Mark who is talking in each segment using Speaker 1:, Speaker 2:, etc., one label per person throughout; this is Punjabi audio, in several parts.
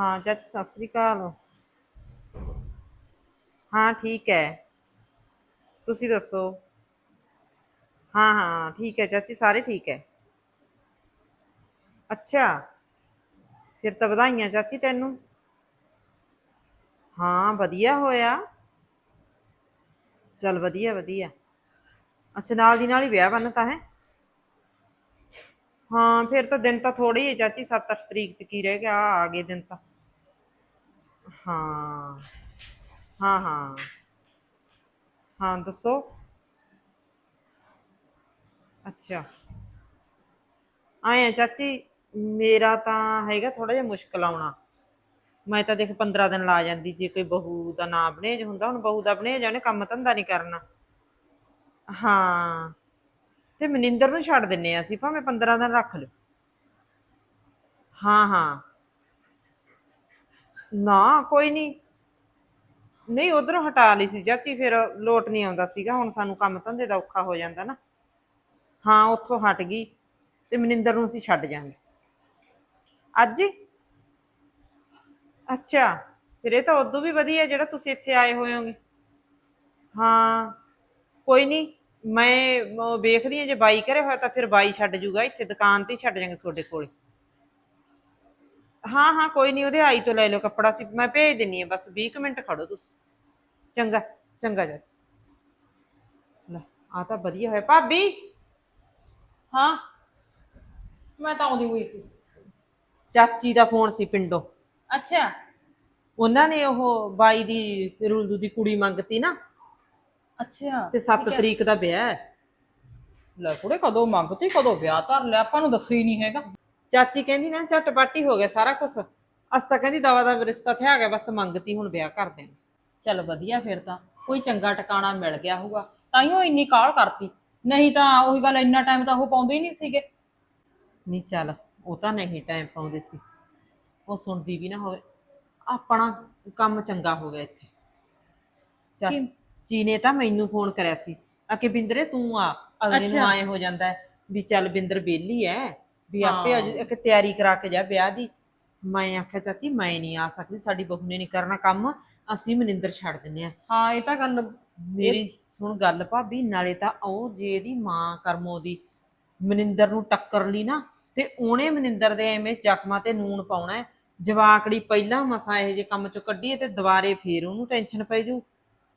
Speaker 1: ਹਾਂ, ਚਾਚੀ ਸਤਿ ਸ੍ਰੀ ਅਕਾਲ। ਹਾਂ, ਠੀਕ ਹੈ। ਤੁਸੀਂ ਦੱਸੋ? ਹਾਂ ਹਾਂ, ਠੀਕ ਹੈ ਚਾਚੀ, ਸਾਰੇ ਠੀਕ ਹੈ। ਅੱਛਾ, ਫਿਰ ਤਾਂ ਵਧਾਈਆਂ ਚਾਚੀ ਤੈਨੂੰ। ਹਾਂ, ਵਧੀਆ ਹੋਇਆ। ਚਲ ਵਧੀਆ ਵਧੀਆ। ਅੱਛਾ, ਨਾਲ ਦੀ ਨਾਲ ਹੀ ਵਿਆਹ ਬੰਨਤਾ ਹੈ। ਹਾਂ, ਫਿਰ ਤਾਂ ਦਿਨ ਤਾਂ ਥੋੜੇ ਹੀ ਹੈ ਚਾਚੀ 7-8 ਤਰੀਕ ਚ ਕੀ ਰਹਿ ਗਿਆ ਆ ਆ ਗਏ ਦਿਨ ਤਾਂ। ਹਾਂ। ਹਾਂ ਹਾਂ। ਹਾਂ, ਦੱਸੋ। ਅੱਛਾ। ਆਏ ਆ, ਚਾਚੀ, ਮੇਰਾ ਤਾਂ ਹੈਗਾ ਥੋੜਾ ਜਿਹਾ ਮੁਸ਼ਕਲ ਆਉਣਾ। ਮੈਂ ਤਾਂ ਦੇਖ 15 ਦਿਨ ਲਾ ਜਾਂਦੀ, ਜੇ ਕੋਈ ਬਹੂ ਦਾ ਨਾਂ ਬਨੇਜ ਹੁੰਦਾ, ਹੁਣ ਬਹੂ ਦਾ ਬਨੇਜ ਉਹਨੇ ਕੰਮ ਧੰਦਾ ਨਹੀਂ ਕਰਨਾ। ਹਾਂ। ਤੇ ਮਨਿੰਦਰ ਨੂੰ ਛੱਡ ਦਿੰਨੇ ਆ ਅਸੀਂ, ਭਾਵੇਂ 15 ਦਿਨ ਰੱਖ ਲਿਓ। ਹਾਂ ਹਾਂ। ਨਾ, ਕੋਈ ਨਹੀਂ ਨਹੀਂ, ਉਧਰੋਂ ਹਟਾ ਲਈ ਸੀ ਚਾਚੀ, ਫਿਰ ਲੋਟ ਨਹੀਂ ਆਉਂਦਾ ਸੀਗਾ। ਹੁਣ ਸਾਨੂੰ ਕੰਮ ਧੰਦੇ ਦਾ ਔਖਾ ਹੋ ਜਾਂਦਾ ਨਾ। ਹਾਂ, ਉੱਥੋਂ ਹਟ ਗਈ ਤੇ ਮਨਿੰਦਰ ਨੂੰ ਅਸੀਂ ਛੱਡ ਜਾਾਂਗੇ। ਅੱਜ? ਹੀ ਅੱਛਾ, ਫਿਰ ਇਹ ਤਾਂ ਉਦੋਂ ਵੀ ਵਧੀਆ ਜਿਹੜਾ ਤੁਸੀਂ ਇੱਥੇ ਆਏ ਹੋਏ ਹੋਗੇ। ਹਾਂ, ਕੋਈ ਨਹੀਂ ਮੈਂ ਵੇਖਦੀ ਹਾਂ, ਜੇ ਬਾਈ ਕਰੇ ਹੋਇਆ ਤਾਂ ਫਿਰ ਬਾਈ ਛੱਡ ਜੂਗਾ, ਇੱਥੇ ਦੁਕਾਨ ਤੇ ਹੀ ਛੱਡ ਜਾਾਂਗੇ ਤੁਹਾਡੇ ਕੋਲੇ। ਹਾਂ ਹਾਂ ਕੋਈ ਨਹੀਂ ਉਹਦੇ ਆਈ ਤੋਂ ਲੈ ਲਓ ਕੱਪੜਾ ਸੀ ਮੈਂ ਭੇਜ ਦਿੰਨੀ ਆ ਬਸ 20 ਕੁ ਮਿੰਟ ਖੜੋ ਤੁਸੀਂ। ਚੰਗਾ ਚੰਗਾ ਚਾਚੀ। ਲੈ ਆ ਤਾਂ ਵਧੀਆ ਹੋਇਆ। ਭਾਬੀ?
Speaker 2: ਹਾਂ? ਮੈਂ ਤਾਂ ਆਉਂਦੀ ਹੋਈ ਸੀ।
Speaker 1: ਚਾਚੀ ਦਾ ਫੋਨ ਸੀ ਪਿੰਡੋਂ।
Speaker 2: ਅੱਛਾ।
Speaker 1: ਉਹਨਾਂ ਨੇ ਉਹ ਬਾਈ ਦੀ ਰੁਲਦੂ ਦੀ ਕੁੜੀ ਮੰਗਤੀ ਨਾ।
Speaker 2: ਅੱਛਾ
Speaker 1: ਤੇ 7 ਤਰੀਕ ਦਾ ਵਿਆਹ ਹੈ।
Speaker 2: ਲੈ ਕੁੜੇ ਕਦੋਂ ਮੰਗਤੀ ਕਦੋਂ ਵਿਆਹ ਧਰ ਲਿਆ ਆਪਾਂ ਨੂੰ ਦੱਸਿਆ ਹੀ ਨਹੀਂ ਹੈਗਾ।
Speaker 1: ਚਾਚੀ ਕਹਿੰਦੀ ਨਾ ਝਟਪਟ ਹੀ ਹੋ ਗਿਆ ਸਾਰਾ ਕੁਝ ਅਸ ਤਾਂ ਕਹਿੰਦੀ ਦਵਾ ਦਾ ਰਿਸ਼ਤਾ ਥਿਆ ਗਿਆ ਬਸ ਮੰਗਤੀ ਹੁਣ ਵਿਆਹ ਕਰ ਦੇਣਾ।
Speaker 2: ਚੱਲ ਵਧੀਆ ਫਿਰ ਤਾਂ ਕੋਈ ਚੰਗਾ ਟਿਕਾਣਾ ਮਿਲ ਗਿਆ ਹੋਊਗਾ। ਤਾਈਓ ਇੰਨੀ ਕਾਹਲ ਕਰਤੀ। ਨਹੀਂ ਤਾਂ ਉਹੀ ਗੱਲ ਇੰਨਾ ਟਾਈਮ ਤਾਂ ਉਹ ਪਾਉਂਦੇ ਹੀ ਨਹੀਂ ਸੀਗੇ।
Speaker 1: ਨਹੀਂ ਚੱਲ ਉਹ ਤਾਂ ਨਹੀਂ ਟਾਈਮ ਪਾਉਂਦੇ ਸੀ। ਉਹ ਸੁਣਦੀ ਵੀ ਨਾ ਹੋਵੇ। ਆਪਣਾ ਕੰਮ ਚੰਗਾ ਹੋ ਗਿਆ ਇੱਥੇ। ਚੱਲ
Speaker 2: ਕੀ?
Speaker 1: ਚੀਨੇ ਤਾਂ ਮੈਨੂੰ ਫੋਨ ਕਰਿਆ ਸੀ। ਆ ਕਿ ਬਿੰਦਰੇ ਤੂੰ ਆ। ਅਗਲੇ ਨੂੰ
Speaker 2: ਅੱਛਾ।
Speaker 1: ਆਏ ਹੋ ਜਾਂਦਾ ਹੈ ਵੀ ਚੱਲ ਬਿੰਦਰ ਬੇਲੀ ਐ ਵੀ ਆਪੇ ਅਜ ਇੱਕ ਤਿਆਰੀ ਕਰਾ ਕੇ ਜਾ ਵਿਆਹ ਦੀ। ਮੈਂ ਆਖਿਆ ਚਾਚੀ ਮੈਂ ਨਹੀਂ ਆ ਸਕਦੀ ਸਾਡੀ ਬਹੂ ਨੇ ਨਹੀਂ ਕਰਨਾ ਕੰਮ। ਅਸੀਂ ਮਨਿੰਦਰ ਛੱਡ ਦਿੰਨੇ ਆ
Speaker 2: ਹਾਂ ਇਹ ਤਾਂ ਗੱਲ
Speaker 1: ਮੇਰੀ ਸੁਣ ਗੱਲ ਭਾਬੀ ਨਾਲੇ ਤਾਂ ਉਹ ਜੇ ਇਹਦੀ ਮਾਂ ਕਰਮੋ ਦੀ ਮਨਿੰਦਰ ਨੂੰ ਟੱਕਰ ਲਈ ਨਾ ਤੇ ਉਹਨੇ ਮਨਿੰਦਰ ਦੇ ਐਵੇਂ ਜ਼ਖਮਾਂ ਤੇ ਨੂਨ ਪਾਉਣਾ। ਜਵਾਕੜੀ ਪਹਿਲਾਂ ਮਸਾਂ ਇਹੋ ਜਿਹੇ ਕੰਮ ਚੋਂ ਕੱਢੀਏ ਤੇ ਦੁਬਾਰੇ ਫੇਰ ਉਹਨੂੰ ਟੈਨਸ਼ਨ ਪੈ ਜੂ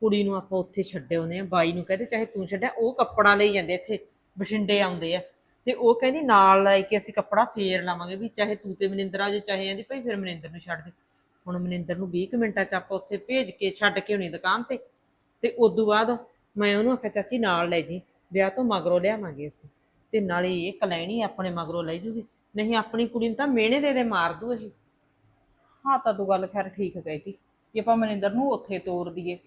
Speaker 1: ਕੁੜੀ ਨੂੰ ਆਪਾਂ ਉੱਥੇ ਛੱਡੇ ਆਉਂਦੇ ਆ ਬਾਈ ਨੂੰ ਕਹਿੰਦੇ ਚਾਹੇ ਤੂੰ ਛੱਡਿਆ ਉਹ ਕੱਪੜਾ ਲਈ ਜਾਂਦੇ ਇੱਥੇ ਬਠਿੰਡੇ ਆਉਂਦੇ ਆ। ਤੇ ਉਹ ਕਹਿੰਦੀ ਨਾਲ ਲੈ ਕੇ ਅਸੀਂ ਕੱਪੜਾ ਫੇਰ ਲਾਵਾਂਗੇ ਵੀ ਚਾਹੇ ਤੂੰ ਤੇ ਮਨਿੰਦਰ ਆ ਜੇ ਚਾਹੇ ਆਂਦੀ ਭਾਈ ਫਿਰ ਮਨਿੰਦਰ ਨੂੰ ਛੱਡ ਦੇ। ਹੁਣ ਮਨਿੰਦਰ ਨੂੰ 20 ਕੁ ਮਿੰਟਾਂ ਚ ਆਪਾਂ ਉੱਥੇ ਭੇਜ ਕੇ ਛੱਡ ਕੇ ਹੋਣੀ ਦੁਕਾਨ ਤੇ। ਤੇ ਉਦੋਂ ਬਾਅਦ ਮੈਂ ਉਹਨੂੰ ਆਖਿਆ, ਚਾਚੀ ਨਾਲ ਲੈ ਜੀ, ਵਿਆਹ ਤੋਂ ਮਗਰੋਂ ਲਿਆਵਾਂਗੇ ਅਸੀਂ। ਤੇ ਨਾਲੇ ਇਹ ਕਲੈਣੀ ਆਪਣੇ ਮਗਰੋਂ ਲੈ ਜੂਗੀ। ਨਹੀਂ, ਆਪਣੀ ਕੁੜੀ ਨੂੰ ਤਾਂ ਮਿਹਣੇ ਦੇ ਦੇ ਮਾਰ ਦੂ ਇਹ।
Speaker 2: ਹਾਂ, ਤਾਂ ਤੂੰ ਗੱਲ ਖੈਰ ਠੀਕ ਕਹਿਤੀ ਜੇ ਆਪਾਂ ਮਨਿੰਦਰ ਨੂੰ ਉੱਥੇ ਤੋਰ ਦਈਏ,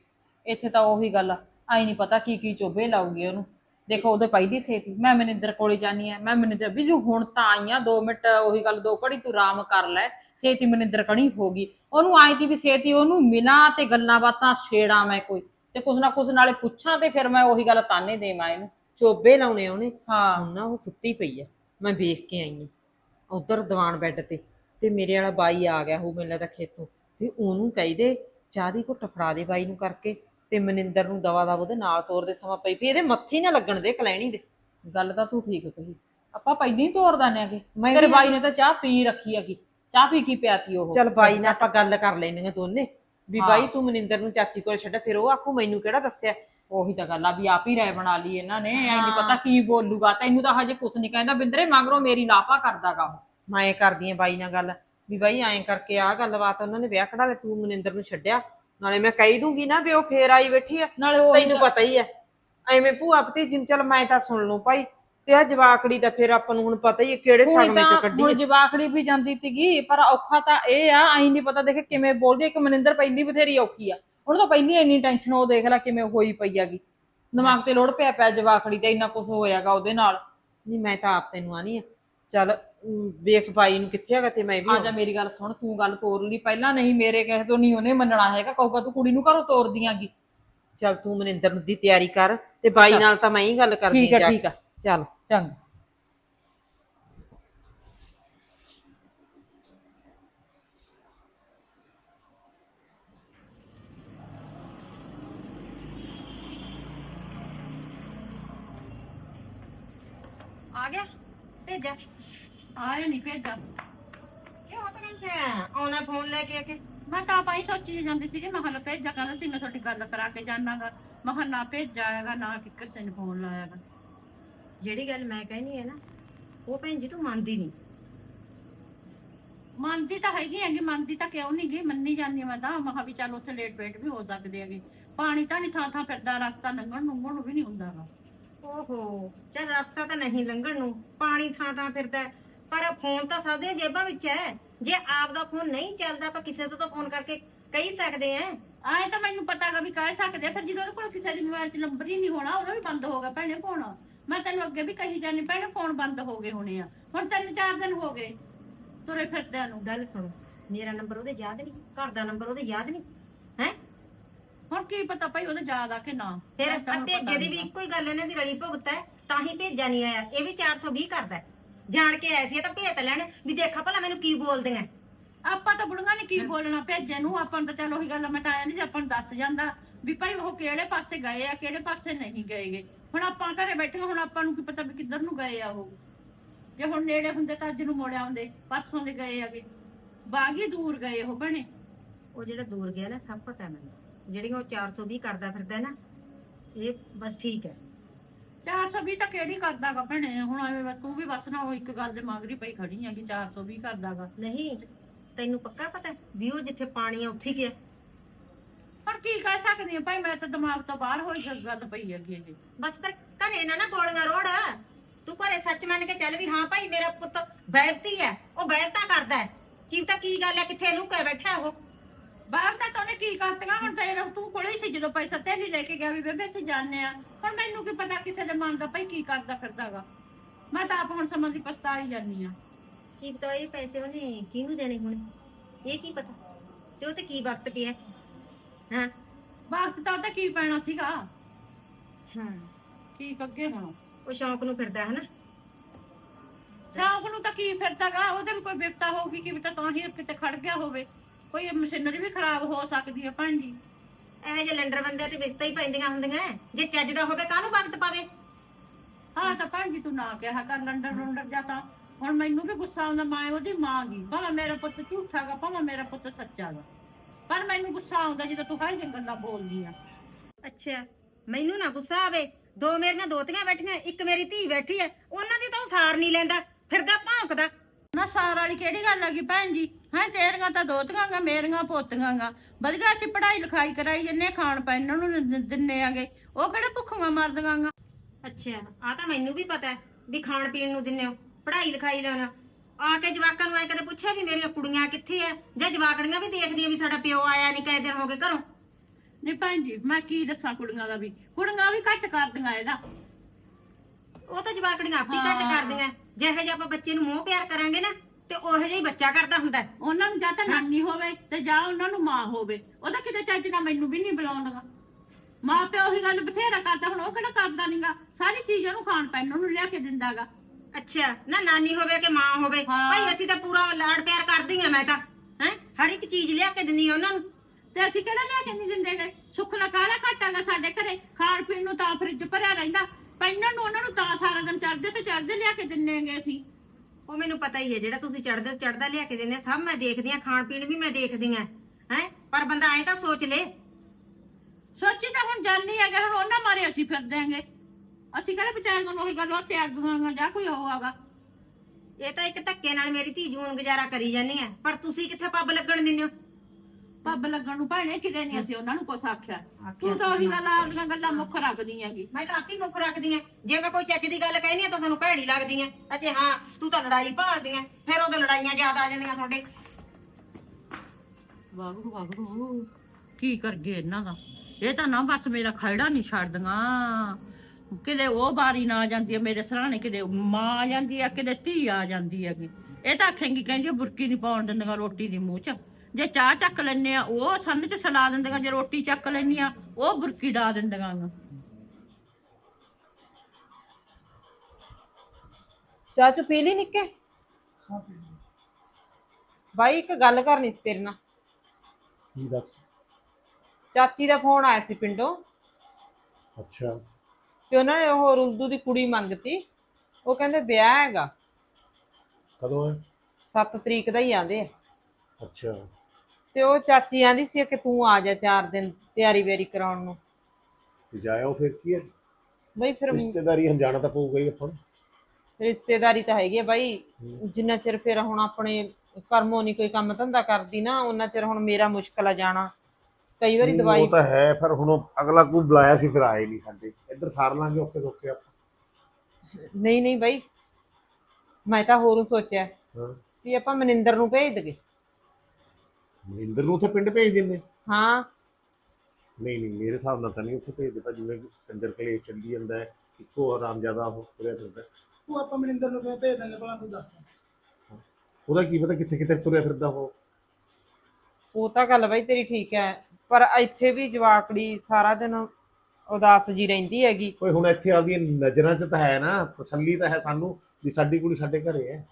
Speaker 2: ਇੱਥੇ ਤਾਂ ਉਹੀ ਗੱਲ ਆਈ ਨਹੀਂ ਪਤਾ ਕੀ ਕੀ ਚੋਬੇ ਲਾਉਗੀ ਉਹਨੂੰ। ਦੇਖੋ ਉਹਦੇ ਪਹਿਲੀ ਸੇਤੀ ਮੈਂ ਮਨਿੰਦਰ ਕੋਲੇ ਜਾਨੀ ਆ ਮੈਂ ਮਨਿੰਦਰ ਵੀ ਜੋ ਹੁਣ ਤਾਂ ਆਈਆਂ 2 ਮਿੰਟ ਉਹੀ ਗੱਲ ਦੋ ਘੜੀ ਤੂੰ ਆਰਾਮ ਕਰ ਲੈ ਸੇਤੀ ਮਨਿੰਦਰ ਕਣੀ ਹੋ ਗਈ। ਉਹਨੂੰ ਆਈ ਤੀ ਵੀ ਸੇਤੀ ਉਹਨੂੰ ਮਿਲਾਂ ਤੇ ਗੱਲਾਂ ਬਾਤਾਂ ਛੇੜਾਂ ਮੈਂ ਕੋਈ ਤੇ ਕੁਛ ਨਾ ਕੁਛ ਨਾਲੇ ਪੁੱਛਾਂ ਤੇ ਫਿਰ ਮੈਂ ਉਹੀ ਗੱਲ ਤਾਨੇ ਦੇਵਾਂ ਇਹਨੂੰ।
Speaker 1: ਚੋਬੇ ਲਾਉਣੇ ਉਹਨੇ।
Speaker 2: ਹਾਂ।
Speaker 1: ਹੁਣ ਨਾ ਉਹ ਸੁੱਤੀ ਪਈ ਆ ਮੈਂ ਵੇਖ ਕੇ ਆਈ ਆ ਉਧਰ ਦੀਵਾਨ ਬੈੱਡ ਤੇ ਤੇ ਮੇਰੇ ਵਾਲਾ ਬਾਈ ਆ ਗਿਆ ਉਹ ਮੈਨੂੰ ਲੱਗਦਾ ਖੇਤੋਂ ਤੇ ਉਹਨੂੰ ਕਹੀ ਦੇ ਚਾਹ ਦੀ ਘੁੱਟ ਫੜਾ ਦੇ ਬਾਈ ਨੂੰ ਕਰਕੇ ਤੇ ਮਨਿੰਦਰ ਨੂੰ ਦਵਾ ਦਵ ਉਹਦੇ ਨਾਲ ਤੋਰ ਦੇ ਸਮਾਂ ਪਈ। ਪਈ ਇਹਦੇ ਮੱਥੇ ਨਾ ਲੱਗਣ ਦੇ ਕਲੈਣੀ ਦੇ।
Speaker 2: ਗੱਲ ਤਾਂ ਤੂੰ ਠੀਕ ਕਹੀ। ਆਪਾਂ ਪਹਿਲਾਂ ਹੀ ਤੋਰ ਦਾਨੇ ਆਗੇ
Speaker 1: ਮੈਂ
Speaker 2: ਤੇਰੇ
Speaker 1: ਵੀ-
Speaker 2: ਬਾਈ ਨੇ ਤਾਂ ਚਾਹ ਪੀ ਰੱਖੀ ਹੈਗੀ। ਚਾਹ ਪੀ ਕੀ ਪਿਆਤੀ ਉਹ?
Speaker 1: ਚੱਲ ਬਾਈ ਨਾਲ ਆਪਾਂ ਗੱਲ ਕਰ ਲੈਣੀਆਂ ਦੋਨੇ। ਵੀ। ਬਾਈ ਤੂੰ ਮਨਿੰਦਰ ਨੂੰ ਚਾਚੀ ਕੋਲ ਛੱਡ ਫਿਰ ਉਹ ਆਖੂ ਮੈਨੂੰ ਕਿਹੜਾ ਦੱਸਿਆ?
Speaker 2: ਉਹੀ ਤਾਂ ਗੱਲ ਆ ਵੀ ਆਪ ਹੀ ਰਾਇ ਬਣਾ ਲਈ ਇਹਨਾਂ ਨੇ। ਐ ਨਹੀਂ ਪਤਾ ਕੀ ਬੋਲੂਗਾ। ਤੈਨੂੰ ਤਾਂ ਹਜੇ ਕੁਛ ਨਹੀਂ ਕਹਿੰਦਾ। ਬਿੰਦਰੇ ਮਗਰੋਂ ਮੇਰੀ ਲਾਪਾ ਕਰਦਾਗਾ ਉਹ।
Speaker 1: ਮੈਂ ਕਰਦੀ ਆ ਬਾਈ ਨਾਲ ਗੱਲ। ਵੀ ਬਾਈ ਐਂ ਕਰਕੇ ਆ ਗੱਲਬਾਤ ਉਹਨਾਂ ਨੇ ਵਿਆਹ ਕਢਾ ਲਿਆ ਤੂੰ ਮਨਿੰਦਰ ਨੂੰ ਛੱਡਿਆ। ਨਾਲੇ ਮੈਂ ਕਹਿ ਦੂੰਗੀ ਨਾ ਵੀ ਉਹ ਫੇਰ ਆਈ ਬੈਠੀ ਆ।
Speaker 2: ਨਾਲੇ ਉਹ
Speaker 1: ਤੈਨੂੰ ਪਤਾ ਹੀ ਐ ਐਵੇਂ ਭੂਆ ਭਤੀਜੀ ਨੂੰ ਚੱਲ ਮੈਂ ਤਾਂ ਸੁਣ ਲੂੰ ਭਾਈ। ਤੇ ਆ ਜਵਾਕੜੀ ਦਾ ਫਿਰ ਆਪਾਂ ਨੂੰ ਹੁਣ ਪਤਾ ਹੀ ਹੈ ਕਿਹੜੇ
Speaker 2: ਹੁਣ
Speaker 1: ਸਗਮੇ ਚ ਕੱਢੀ
Speaker 2: ਹੁਣ
Speaker 1: ਹੈ।
Speaker 2: ਜਵਾਖੜੀ ਵੀ ਜਾਂਦੀ ਤੀਗੀ ਪਰ ਔਖਾ ਤਾਂ ਇਹ ਆ ਐ ਨਹੀਂ ਪਤਾ ਦੇਖ ਕਿਵੇਂ ਬੋਲਦੀ ਆ, ਇੱਕ ਮਨਿੰਦਰ ਪਹਿਲੀ ਬਥੇਰੀ ਔਖੀ ਆ। ਉਹਨੂੰ ਤਾਂ ਪਹਿਲੀ ਇੰਨੀ ਟੈਨਸ਼ਨ ਉਹ ਦੇਖ ਲੈ ਕਿਵੇਂ ਹੋਈ ਪਈ ਹੈਗੀ। ਦਿਮਾਗ ਤੇ ਲੋੜ ਪਿਆ ਪਿਆ ਜਵਾਖੜੀ ਤੇ ਇੰਨਾ ਕੁਝ ਹੋਇਆਗਾ ਉਹਦੇ ਨਾਲ।
Speaker 1: ਨਹੀਂ ਮੈਂ ਤਾਂ ਆਪ ਤੈਨੂੰ ਆਨੀ ਆ। ਚੱਲ ਵੇਖ ਬਾਈ ਨੂੰ ਕਿੱਥੇ ਹੈਗਾ ਤੇ ਮੈਂ ਵੀ
Speaker 2: ਆ ਜਾ ਮੇਰੀ ਗੱਲ ਸੁਣ ਤੂੰ ਗੱਲ ਤੋਰ ਲਈ। ਪਹਿਲਾਂ ਨਹੀਂ ਮੇਰੇ ਕਹੇ ਤੋਂ ਨਹੀਂ ਉਹਨੇ ਮੰਨਣਾ ਹੈਗਾ ਕਹੂਗਾ ਤੂੰ ਕੁੜੀ ਨੂੰ ਘਰੋਂ ਤੋਰ ਦਿਆਂਗੀ
Speaker 1: ਚੱਲ ਤੂੰ ਮਨਿੰਦਰ ਨੂੰ ਦੀ ਤਿਆਰੀ ਕਰ ਤੇ ਬਾਈ ਨਾਲ ਤਾਂ ਮੈਂ ਹੀ ਗੱਲ ਕਰਦੀ
Speaker 2: ਠੀਕ ਆ ਠੀਕ ਆ
Speaker 1: ਚੱਲ।
Speaker 2: ਚੰਗਾ।
Speaker 3: ਆ ਗਿਆ। ਭੇਜਿਆ।
Speaker 4: ਆਏ ਨਹੀਂ ਭੇਜਾ।
Speaker 3: ਕਿਉਂ ਤਾਂ ਕਹਿੰਦੇ ਆਉਣਾ ਫੋਨ ਲੈ ਕੇ ਆ ਕੇ?
Speaker 4: ਮੈਂ ਤਾਂ ਪਾਈ ਸੋਚੀ ਜਾਂਦੀ ਸੀ ਕਿ ਮੈਂ ਹਲ ਭੇਜਾ ਕਹਿੰਦਾ ਸੀ ਮੈਂ ਤੁਹਾਡੀ ਗੱਲ ਕਰਾ ਕੇ ਜਾਣਾਗਾ। ਮੈਂ ਕਿਹਾ ਨਾ ਭੇਜਾਗਾ ਨਾ ਕਿ ਕਿਸੇ ਨੇ ਫੋਨ ਲਾਇਆਗਾ
Speaker 3: ਜਿਹੜੀ ਗੱਲ ਮੈਂ ਕਹਿਨੀ ਹੈ ਨਾ ਉਹ ਭੈਣ ਜੀ ਤੂੰ ਮੰਨਦੀ ਨਹੀਂ
Speaker 4: ਮੰਨਦੀ ਤਾਂ ਹੈਗੀ ਹੈਗੀ ਮੰਨਦੀ ਤਾਂ ਕਿਉਂ ਨਹੀਂ ਗਈ ਮੰਨੀ ਜਾਂਦੀ ਮੈਂ ਤਾਂ। ਮੈਂ ਕਿਹਾ ਵੀ ਚੱਲ ਉੱਥੇ ਲੇਟ ਵੇਟ ਵੀ ਹੋ ਸਕਦੇ ਹੈਗੇ। ਪਾਣੀ ਤਾਂ ਨਹੀਂ ਥਾਂ ਥਾਂ ਫਿਰਦਾ ਰਸਤਾ ਲੰਘਣ ਲੰਘਣ ਨੂੰ ਵੀ ਨਹੀਂ ਹੁੰਦਾਗਾ
Speaker 3: ਓਹੋ ਚੱਲ ਰਸਤਾ ਤਾਂ ਨਹੀਂ ਲੰਘਣ ਨੂੰ ਪਾਣੀ ਥਾਂ ਥਾਂ ਫਿਰਦਾ ਹੈ, ਪਰ ਫੋਨ ਤਾਂ ਸਭ ਦੀਆਂ ਜੇਬਾਂ ਵਿੱਚ ਹੈ। ਜੇ ਆਪ ਦਾ ਫੋਨ ਨਹੀਂ ਚੱਲਦਾ ਆਪਾਂ ਕਿਸੇ ਤੋਂ ਤਾਂ ਫੋਨ ਕਰਕੇ ਕਹਿ ਸਕਦੇ ਆ
Speaker 4: ਆਏ ਤਾਂ ਮੈਨੂੰ ਪਤਾਗਾ ਵੀ ਕਹਿ ਸਕਦੇ ਆ, ਫਿਰ ਜਦੋਂ ਉਹਦੇ ਕੋਲ ਕਿਸੇ ਦੀ ਮੋਬਾਈਲ 'ਚ ਨੰਬਰ ਹੀ ਨਹੀਂ ਹੋਣਾ ਉਹਦਾ ਵੀ ਬੰਦ ਹੋ ਗਿਆ ਭੈਣੇ ਫੋਨ। ਮੈਂ ਤੈਨੂੰ ਅੱਗੇ ਵੀ ਕਹੀ ਜਾਨੀ ਭੈਣੇ ਫੋਨ ਬੰਦ ਹੋ ਗਏ ਹੋਣੇ ਆ। ਹੁਣ ਤਿੰਨ ਚਾਰ ਦਿਨ ਹੋ ਗਏ ਤੁਰੇ ਫਿਰਦਿਆਂ ਨੂੰ।
Speaker 3: ਗੱਲ ਸੁਣੋ ਮੇਰਾ ਨੰਬਰ ਉਹਦੇ ਯਾਦ ਨਹੀਂ ਘਰ ਦਾ ਨੰਬਰ ਉਹਦੇ ਯਾਦ ਨਹੀਂ ਹੈ?
Speaker 4: ਹੁਣ ਕੀ ਪਤਾ ਭਾਈ ਉਹਦਾ ਯਾਦ ਆ ਕਿ ਨਾ।
Speaker 3: ਫਿਰ
Speaker 4: ਮੈਂ ਤਾਂ ਹੁਣ
Speaker 3: ਭੇਜੇ
Speaker 4: ਪਤਾ
Speaker 3: ਦੀ ਵੀ
Speaker 4: ਨੀਗਾ।
Speaker 3: ਇੱਕੋ ਹੀ ਗੱਲ ਇਹਨਾਂ ਦੀ ਰਲੀ ਭੁਗਤ ਹੈ ਤਾਂ ਹੀ ਭੇਜਾ ਨਹੀਂ ਆਇਆ ਇਹ ਵੀ 420 ਕਰਦਾ ਹੈ। ਜਾਣ ਕੇ ਆਇਆ ਸੀ ਇਹ ਤਾਂ ਭੇਜ ਲੈਣ ਵੀ ਦੇਖਾ ਭਲਾ ਮੈਨੂੰ ਕੀ ਬੋਲਦੀਆਂ।
Speaker 4: ਆਪਾਂ ਤਾਂ ਬੁੜੀਆਂ ਨੇ ਕੀ ਬੋਲਣਾ ਭੇਜੇ ਨੂੰ ਆਪਾਂ ਨੂੰ ਤਾਂ ਚਲ ਉਹੀ ਗੱਲ ਮੈਂ ਤਾਂ ਆਇਆ ਨਹੀਂ ਸੀ ਆਪਾਂ ਨੂੰ ਦੱਸ ਜਾਂਦਾ ਵੀ ਭਾਈ ਉਹ ਕਿਹੜੇ ਪਾਸੇ ਗਏ ਆ ਕਿਹੜੇ ਪਾਸੇ ਨਹੀਂ ਗਏਗੇ ਹੁਣ ਆਪਾਂ ਘਰੇ ਬੈਠੇ ਹੁਣ ਆਪਾਂ ਨੂੰ ਕੀ ਪਤਾ ਵੀ ਕਿੱਧਰ ਨੂੰ ਗਏ ਆ ਉਹ। ਜੇ ਹੁਣ ਨੇੜੇ ਹੁੰਦੇ ਤਾਂ ਅੱਜ ਨੂੰ ਮੁੜ ਆਉਂਦੇ ਪਰਸੋਂ ਦੇ ਗਏ ਆਗੇ ਬਾਗੀ ਦੂਰ ਗਏ ਉਹ ਬਣੇ
Speaker 3: ਉਹ ਜਿਹੜਾ ਦੂਰ ਗਿਆ ਨਾ ਸਭ ਪਤਾ ਮੈਨੂੰ। ਜਿਹੜੀਆਂ ਉਹ 420 ਕਰਦਾ ਫਿਰਦਾ ਨਾ ਇਹ ਬਸ ਠੀਕ ਹੈ।
Speaker 4: 420 ਤਾਂ ਕਿਹੜੀ ਕਰਦਾਗਾ ਭੈਣੇ? ਹੁਣ ਐਵੇਂ ਤੂੰ ਵੀ ਬਸ ਨਾ ਉਹ ਇੱਕ ਗੱਲ ਦੇ ਮੰਗਰੀ ਪਈ ਖੜੀ ਆ ਕਿ 420 ਕਰਦਾਗਾ
Speaker 3: ਨਹੀਂ ਤੈਨੂੰ ਪੱਕਾ ਪਤਾ ਹੈ? ਵੀ ਉਹ ਜਿੱਥੇ ਪਾਣੀ ਆ ਉੱਥੇ ਹੀ ਗਿਆ।
Speaker 4: ਪਰ ਕੀ ਕਹਿ ਸਕਦੀ ਆ ਭਾਈ ਮੈਂ ਤਾਂ ਦਿਮਾਗ ਤੋਂ ਬਾਹਰ ਹੋਈ ਗ- ਗੱਲ ਪਈ ਹੈਗੀ ਇਹ
Speaker 3: ਬਸ ਫਿਰ ਘਰੇ ਨਾ ਨਾ ਗੋਲੀਆਂ ਰੋੜ। ਤੂੰ ਘਰੇ ਸੱਚ ਮੰਨ ਕੇ ਚੱਲ ਵੀ ਹਾਂ ਭਾਈ ਮੇਰਾ ਪੁੱਤ ਬੈਠਤੀ ਹੈ ਉਹ ਬੈਠਤਾ ਕਰਦਾ ਹੈ। ਕੀ ਤਾਂ ਕੀ ਗੱਲ ਹੈ ਕਿੱਥੇ ਲੁਕਿਆ ਬੈਠਾ ਉਹ।
Speaker 4: ਬਾਹਰ ਤਾਂ ਤੋਨੇ ਕੀ ਕਰਤੀਆਂ? ਹੁਣ ਤਾਂ ਇਹ ਤੂੰ ਕੋਲੇ ਹੀ ਸੀ ਜਦੋਂ ਪੈਸਾ ਤੇਲੀ ਲੈ ਕੇ ਗਿਆ ਵੀ ਬੇਬੇ ਅਸੀਂ ਜਾਣਦੇ ਆ ਹੁਣ ਮੈਨੂੰ ਕੀ ਪਤਾ ਕਿਸੇ ਦੇ ਮਨ ਦਾ ਭਾਈ ਕੀ ਕਰਦਾ ਫਿਰਦਾਗਾ। ਮੈਂ ਤਾਂ ਆਪ ਹੁਣ ਸਮਝ ਦੀ ਪਛਤਾਈ ਜਾਨੀ ਆ
Speaker 3: ਕੀ ਪਤਾ ਇਹ ਪੈਸੇ ਉਹਨੇ ਕਿਹਨੂੰ ਦੇਣੇ ਹੁਣ? ਇਹ ਕੀ ਪਤਾ? ਤੇ ਉਹ ਤੇ ਕੀ ਵਕਤ ਪਿਆ? ਹਾਂ?
Speaker 4: ਬਾਅਦ ਤਾਂ ਉਹਦਾ ਕੀ ਪੈਣਾ ਸੀਗਾ?
Speaker 3: ਹਾਂ।
Speaker 4: ਕੀ ਅੱਗੇ ਹੁਣ?
Speaker 3: ਉਹ ਸ਼ੌਂਕ ਨੂੰ ਫਿਰਦਾ ਹੈ ਨਾ
Speaker 4: ਸ਼ੌਂਕ ਨੂੰ ਤਾਂ ਕੀ ਫਿਰਦਾਗਾ? ਉਹਦੇ ਵੀ ਕੋਈ ਬਿਪਤਾ ਹੋਊਗੀ ਕਿ ਤਾਂ ਤਾਂ ਹੀ ਕਿਤੇ ਖੜ ਗਿਆ ਹੋਵੇ। ਕੋਈ ਮਸ਼ੀਨਰੀ ਵੀ ਖਰਾਬ ਹੋ ਸਕਦੀ ਹੈ ਭੈਣ ਜੀ।
Speaker 3: ਇਹੋ ਜਿਹੇ ਲੰਡਰ ਬੰਦਿਆਂ ਤੇ ਵਿਕਤਾਂ ਹੀ ਪੈਂਦੀਆਂ ਹੁੰਦੀਆਂ ਜੇ ਚੱਜਦਾ ਹੋਵੇ ਕਾਹਨੂੰ ਵਕਤ ਪਾਵੇ?
Speaker 4: ਹਾਂ ਤਾਂ ਭੈਣ ਜੀ ਤੂੰ ਨਾ ਕਿਹਾ ਕਰ ਲੰਡਰ ਲੰਡਰ ਜਾ ਤਾਂ। ਹੁਣ ਮੈਨੂੰ ਵੀ ਗੁੱਸਾ ਆਉਂਦਾ ਮੈਂ ਉਹਦੀ ਮਾਂ ਗਈ ਭਾਵੇਂ ਮੇਰਾ ਪੁੱਤ ਝੂਠਾ ਗਾ ਭਾਵੇਂ ਮੇਰਾ ਪੁੱਤ ਸੱਚਾ ਗਾ। ਪਰ ਮੈਨੂੰ ਗੁੱਸਾ ਆਉਂਦਾ ਜਦੋਂ ਤੂੰ ਜੰਗਲ ਗੱਲਾਂ ਬੋਲਦੀ ਆ।
Speaker 3: ਅੱਛਾ ਮੈਨੂੰ ਨਾ ਗੁੱਸਾ ਆਵੇ। ਦੋ ਮੇਰੀਆਂ ਦੋਤੀਆਂ ਬੈਠੀਆਂ ਇੱਕ ਮੇਰੀ ਧੀ ਬੈਠੀ ਐ। ਉਹਨਾਂ ਦੀ ਤਾਂ ਉਹ ਸਾਰ ਨਹੀਂ ਲੈਂਦਾ ਫਿਰਦਾ ਭੌਂਕਦਾ।
Speaker 4: ਨਾ ਸਾਰ ਵਾਲੀ ਕਿਹੜੀ ਗੱਲ ਹੈਗੀ ਭੈਣ ਜੀ? ਹੈ ਤੇਰੀਆਂ ਤਾਂ ਦੋਤੀਆਂ ਗਾ ਮੇਰੀਆਂ ਪੋਤੀਆਂ ਗਾ। ਵਧੀਆ ਅਸੀਂ ਪੜ੍ਹਾਈ ਲਿਖਾਈ ਕਰਾਈ ਜੰਨੇ ਖਾਣ ਪੈਣ ਨੂੰ ਦਿ- ਦਿੰਨੇ ਆਗੇ। ਉਹ ਕਿਹੜੇ ਭੁੱਖੀਆਂ ਮਰਦੀਆਂ ਗਾ?
Speaker 3: ਅੱਛਾ ਆ ਤਾਂ ਮੈਨੂੰ ਵੀ ਪਤਾ ਹੈ ਵੀ ਖਾਣ ਪੀਣ ਨੂੰ ਦਿੰਨੇ ਹੋ ਪੜ੍ਹਾਈ ਲਿਖਾਈ ਲੈਣਾ ਆ ਕੇ ਜਵਾਕਾਂ ਨੂੰ ਐ ਕਦੇ ਪੁੱਛਿਆ ਵੀ ਮੇਰੀਆਂ ਕੁੜੀਆਂ ਕਿੱਥੇ ਐ? ਜਾਂ ਜਵਾਕੜੀਆਂ ਵੀ ਦੇਖਦੀਆਂ ਵੀ ਸਾਡਾ ਪਿਓ ਆਇਆ ਨਹੀਂ ਕਈ ਦਿਨ ਹੋ ਗਏ ਘਰੋਂ?
Speaker 4: ਨਹੀਂ ਭੈਣ ਜੀ ਮੈਂ ਕੀ ਦੱਸਾਂ ਕੁੜੀਆਂ ਦਾ ਵੀ? ਕੁੜੀਆਂ ਵੀ ਘੱਟ ਕਰਦੀਆਂ ਇਹਦਾ।
Speaker 3: ਉਹ ਤਾਂ ਜਵਾਕੜੀਆਂ ਆਪੀ ਘੱਟ
Speaker 4: ਹਾਂ।
Speaker 3: ਕਰਦੀਆਂ। ਜਿਹੇ ਜਿਹਾ ਆਪਾਂ ਬੱਚੇ ਨੂੰ ਮੋਹ ਪਿਆਰ ਕਰਾਂਗੇ ਨਾ ਤੇ ਉਹੋ ਜਿਹਾ ਹੀ ਬੱਚਾ ਕਰਦਾ ਹੁੰਦਾ। ਹੈ।
Speaker 4: ਉਹਨਾਂ ਨੂੰ ਜਾਂ ਤਾਂ ਨਾਨੀ ਹੋਵੇ ਤੇ ਜਾਂ ਉਹਨਾਂ ਨੂੰ ਮਾਂ ਹੋਵੇ। ਉਹਦਾ ਕਿਤੇ ਚੱਜ ਨਾਲ ਮੈਨੂੰ ਵੀ ਨਹੀਂ ਬੁਲਾਉਂਦਾ ਮਾਂ ਪਿਓ ਉਹੀ ਗੱਲ ਬਥੇਰਾ ਕਰਦਾ ਹੁਣ ਉਹ ਕਿਹੜਾ ਕਰਦਾ ਨਹੀਂਗਾ ਸਾਰੀ ਚੀਜ਼ ਉਹਨੂੰ ਖਾਣ ਪੈਣ ਨੂੰ ਲਿਆ ਕੇ ਦਿੰਦਾਗਾ।
Speaker 3: ਅੱਛਾ ਨਾ ਨਾਨੀ ਹੋਵੇ ਕਿ ਮਾਂ ਹੋਵੇ
Speaker 4: ਹਾਂ।
Speaker 3: ਭਾਈ ਅਸੀਂ ਤਾਂ ਪੂਰਾ ਲਾਡ ਪਿਆਰ ਕਰਦੀ ਆ ਮੈਂ ਤਾਂ। ਹੈ? ਹਰ ਇੱਕ ਚੀਜ਼ ਲਿਆ ਕੇ ਦਿੰਦੀ ਆ ਉਹਨਾਂ ਨੂੰ।
Speaker 4: ਤੇ ਅਸੀਂ ਕਿਹੜਾ ਲਿਆ ਕੇ ਨਹੀਂ ਦਿੰਦੇਗੇ? ਸੁੱਖ ਨਾਲ ਕਾਹਲਾ ਘਾਟਾਗਾ ਸਾਡੇ ਘਰੇ? ਖਾਣ ਪੀਣ ਨੂੰ ਤਾਂ ਫਰਿੱਜ ਭਰਿਆ ਰਹਿੰਦਾ। ਪੈਨਣ ਨੂੰ ਉਹਨਾਂ ਨੂੰ ਤਾਂ ਸਾਰਾ ਦਿਨ ਚੜਦੇ ਤੇ ਚੜਦੇ ਲਿਆ ਕੇ ਦਿੰਨੇਗੇ ਅਸੀਂ।
Speaker 3: ਉਹ ਮੈਨੂੰ ਪਤਾ ਹੀ ਹੈ ਜਿਹੜਾ ਤੁਸੀਂ ਚੜਦੇ ਚੜਦਾ ਲਿਆ ਕੇ ਦਿੰਦੇ ਆ, ਸਭ ਮੈਂ ਦੇਖਦੀ ਆ ਖਾਣ ਪੀਣ ਵੀ ਮੈਂ ਦੇਖਦੀ ਆ ਹੈ? ਪਰ ਬੰਦਾ ਐਂ ਤਾਂ ਸੋਚ ਲੇ।
Speaker 4: ਸੋਚੀ ਤਾਂ ਹੁਣ ਜਾਣੀ ਹੈਗਾ ਹੁਣ ਉਹਨਾਂ ਮਾਰੇ ਅਸੀਂ ਫਿਰਦੇਂਗੇ ਅਸੀਂ ਕਿਹੜਾ ਵਿਚਾਰੀਆਂ ਨੂੰ ਉਹੀ ਗੱਲ ਉਹ ਤਿਆਗਾਂਗਾ ਜਾਂ ਕੋਈ ਹੋਵਾਗਾ
Speaker 3: ਇਹ ਤਾਂ ਇੱਕ ਧੱਕੇ ਨਾਲ ਮੇਰੀ ਧੀ ਜੂਨ ਗੁਜ਼ਾਰਾ ਕਰੀ ਜਾਂਦੀ ਆ ਪਰ ਤੁਸੀਂ ਕਿੱਥੇ ਪੱਬ ਲੱਗਣ ਦਿੰਦੇ ਹੋ?
Speaker 4: ਪੱਬ ਲੱਗਣ ਨੂੰ ਭਾਣੇ ਕਿਤੇ ਨਹੀਂ ਅਸੀਂ ਉਹਨਾਂ ਨੂੰ ਕੁਛ ਆਖਿਆ। ਤੂੰ ਤਾਂ ਉਹੀ ਗੱਲ ਆਪਦੀਆਂ ਗੱਲਾਂ ਮੁੱਖ ਰੱਖਦੀ ਹੈਗੀ।
Speaker 3: ਮੈਂ ਤਾਂ ਆਪੀ ਮੁੱਖ ਰੱਖਦੀ ਆ ਜੇ ਮੈਂ ਕੋਈ ਚੱਜ ਦੀ ਗੱਲ ਕਹਿਨੀ ਆ ਤਾਂ ਤੁਹਾਨੂੰ ਭੈੜੀ ਲੱਗਦੀ ਆ। ਅਤੇ ਹਾਂ ਤੂੰ ਤਾਂ ਲੜਾਈ ਭਾਲਦੀ ਆ। ਫਿਰ ਉਦੋਂ ਲੜਾਈਆਂ ਜ਼ਿਆਦਾ ਆ ਜਾਂਦੀਆਂ ਤੁਹਾਡੇ।
Speaker 4: ਵਾਗੂ ਵਾਗੂ ਕੀ ਕਰ ਗਏ ਇਹਨਾਂ ਦਾ? ਇਹ ਤਾਂ ਨਾ ਬਸ ਮੇਰਾ ਖੜਾ ਨਹੀਂ ਛੱਡਦੀਆਂ। ਕਿਤੇ ਉਹ ਬਾਰੀ ਨਾ ਆ ਜਾਂਦੀ ਹੈ ਮੇਰੇ ਸਰਾਣੇ ਕਿਤੇ ਮਾਂ ਆ ਜਾਂਦੀ ਹੈ ਕਿਤੇ ਧੀ ਆ ਜਾਂਦੀ ਹੈਗੀ। ਇਹ ਤਾਂ ਆਖੇਂਗੀ ਕਹਿੰਦੀ ਬੁਰਕੀ ਨਹੀਂ ਪਾਉਣ ਦਿੰਦੀਆਂ ਰੋਟੀ ਦੀ ਮੂੰਹ 'ਚ। ਜੇ ਚਾਹ ਚੱਕ ਲੈਨੇ ਆ ਉਹ ਸੰਨ 'ਚ ਸਲਾ ਦਿੰਦੀਆਂ ਜੇ ਰੋਟੀ ਚੱਕ ਲੈਨੀ ਆ ਉਹ ਬੁਰਕੀ ਡਾ ਦਿੰਦੀਆਂ ਗਾ।
Speaker 1: ਚਾਚੂ ਪੀ ਲਈ ਨਿੱਕੇ? ਬਾਈ ਇੱਕ ਗੱਲ ਕਰਨੀ ਸੀ ਤੇਰੇ ਨਾਲ।
Speaker 5: ਕੀ ਦੱਸ?
Speaker 1: ਚਾਚੀ ਦਾ ਫੋਨ ਆਇਆ ਸੀ ਪਿੰਡੋਂ।
Speaker 5: ਅੱਛਾ।
Speaker 1: ਤੇ ਉਹਨਾਂ ਨੇ ਉਹ ਰੁਲਦੂ ਦੀ ਕੁੜੀ ਮੰਗਤੀ। ਉਹ ਕਹਿੰਦੇ ਵਿਆਹ ਹੈਗਾ।
Speaker 5: ਕਦੋਂ ਹੈ?
Speaker 1: 7 ਤਰੀਕ ਦਾ ਹੀ ਆਂਦੇ ਆ।
Speaker 5: ਅੱਛਾ।
Speaker 1: ਤੇ ਉਹ ਚਾਚੀ ਆਂਦੀ ਸੀ ਕਿ ਤੂੰ ਆ ਜਾ ਚਾਰ ਦਿਨ ਤਿਆਰੀ ਬੇਰੀ ਕਰਾਉਣ ਨੂੰ।
Speaker 5: ਤੇ ਜਾਇਓ ਫਿਰ ਕੀ ਹੈ?
Speaker 1: ਬਈ ਫਿਰ
Speaker 5: ਰਿਸ਼ਤੇਦਾਰੀ ਹਣ ਜਾਣਾ ਤਾਂ ਪਊਗਾ ਹੀ ਆਪਾਂ ਨੂੰ।
Speaker 1: ਰਿਸ਼ਤੇਦਾਰੀ ਤਾਂ ਹੈਗੀ ਆ ਬਾਈ। ਜਿੰਨਾ ਚਿਰ ਫਿਰ ਹੁਣ ਆਪਣੇ ਕਰਮੋਂ ਨਹੀਂ ਕੋਈ ਕੰਮ ਧੰਦਾ ਕਰਦੀ ਨਾ ਉਹਨਾਂ ਚਿਰ ਹੁਣ ਮੇਰਾ ਮੁਸ਼ਕਲ ਆ ਜਾਣਾ। ਕਈ ਵਾਰੀ ਦਵਾਈ
Speaker 5: ਉਹ ਤਾਂ ਹੈ ਪਰ ਹੁਣ ਅਗਲਾ ਕੋਈ ਬੁਲਾਇਆ ਸੀ ਫਿਰ ਆਏ ਨਹੀਂ ਸਾਡੇ। ਇੱਧਰ ਸਾਰ ਲਾਂਗੇ ਔਖੇ ਸੌਖੇ ਆਪਾਂ।
Speaker 1: ਨਹੀਂ ਨਹੀਂ ਬਾਈ ਮੈਂ ਤਾਂ ਹੋਰ ਸੋਚਿਆ
Speaker 5: ਹਾਂ।
Speaker 1: ਵੀ ਆਪਾਂ ਮਨਿੰਦਰ ਨੂੰ ਭੇਜ ਦਗੇ
Speaker 5: ਮਨਿੰਦਰ ਨੂੰ ਉੱਥੇ ਪਿੰਡ ਭੇਜ ਦਿੰਦੇ।
Speaker 1: ਹਾਂ।
Speaker 5: ਨਹੀਂ ਨਹੀਂ ਮੇਰੇ ਹਿਸਾਬ ਨਾਲ ਤਾਂ ਨਹੀਂ ਉੱਥੇ ਭੇਜ ਦਿੱਤਾ ਜਿਵੇਂ ਕੰਜਰ ਕਲੇਸ਼ ਚੱਲੀ ਜਾਂਦਾ ਹੈ ਇੱਕੋ ਆਰਾਮ ਜ਼ਿਆਦਾ ਉਹ ਤੁਰਿਆ ਫਿਰਦਾ ਹੈ।
Speaker 6: ਉਹ ਆਪਾਂ ਮਨਿੰਦਰ ਨੂੰ ਕਿਵੇਂ ਭੇਜ ਦਾਂਗੇ ਭਲਾ ਤੂੰ ਦੱਸ।
Speaker 5: ਉਹਦਾ ਕੀ ਪਤਾ ਕਿੱਥੇ ਕਿੱਥੇ ਤੁਰਿਆ ਫਿਰਦਾ ਉਹ।
Speaker 1: ਉਹ ਤਾਂ ਗੱਲ ਬਾਈ ਤੇਰੀ ਠੀਕ ਹੈ ਪਰ ਇੱਥੇ ਵੀ ਜਵਾਕੜੀ ਸਾਰਾ ਦਿਨ ਉਦਾਸ ਜੀ ਰਹਿੰਦੀ ਹੈਗੀ।
Speaker 5: ਓਏ ਹੁਣ ਇੱਥੇ ਆਪਦੀਆਂ ਨਜ਼ਰਾਂ 'ਚ ਤਾਂ ਹੈ ਨਾ ਤਸੱਲੀ ਤਾਂ ਹੈ ਸਾਨੂੰ ਵੀ ਸਾਡੀ ਕੁੜੀ ਸਾਡੇ ਘਰੇ ਹੈ।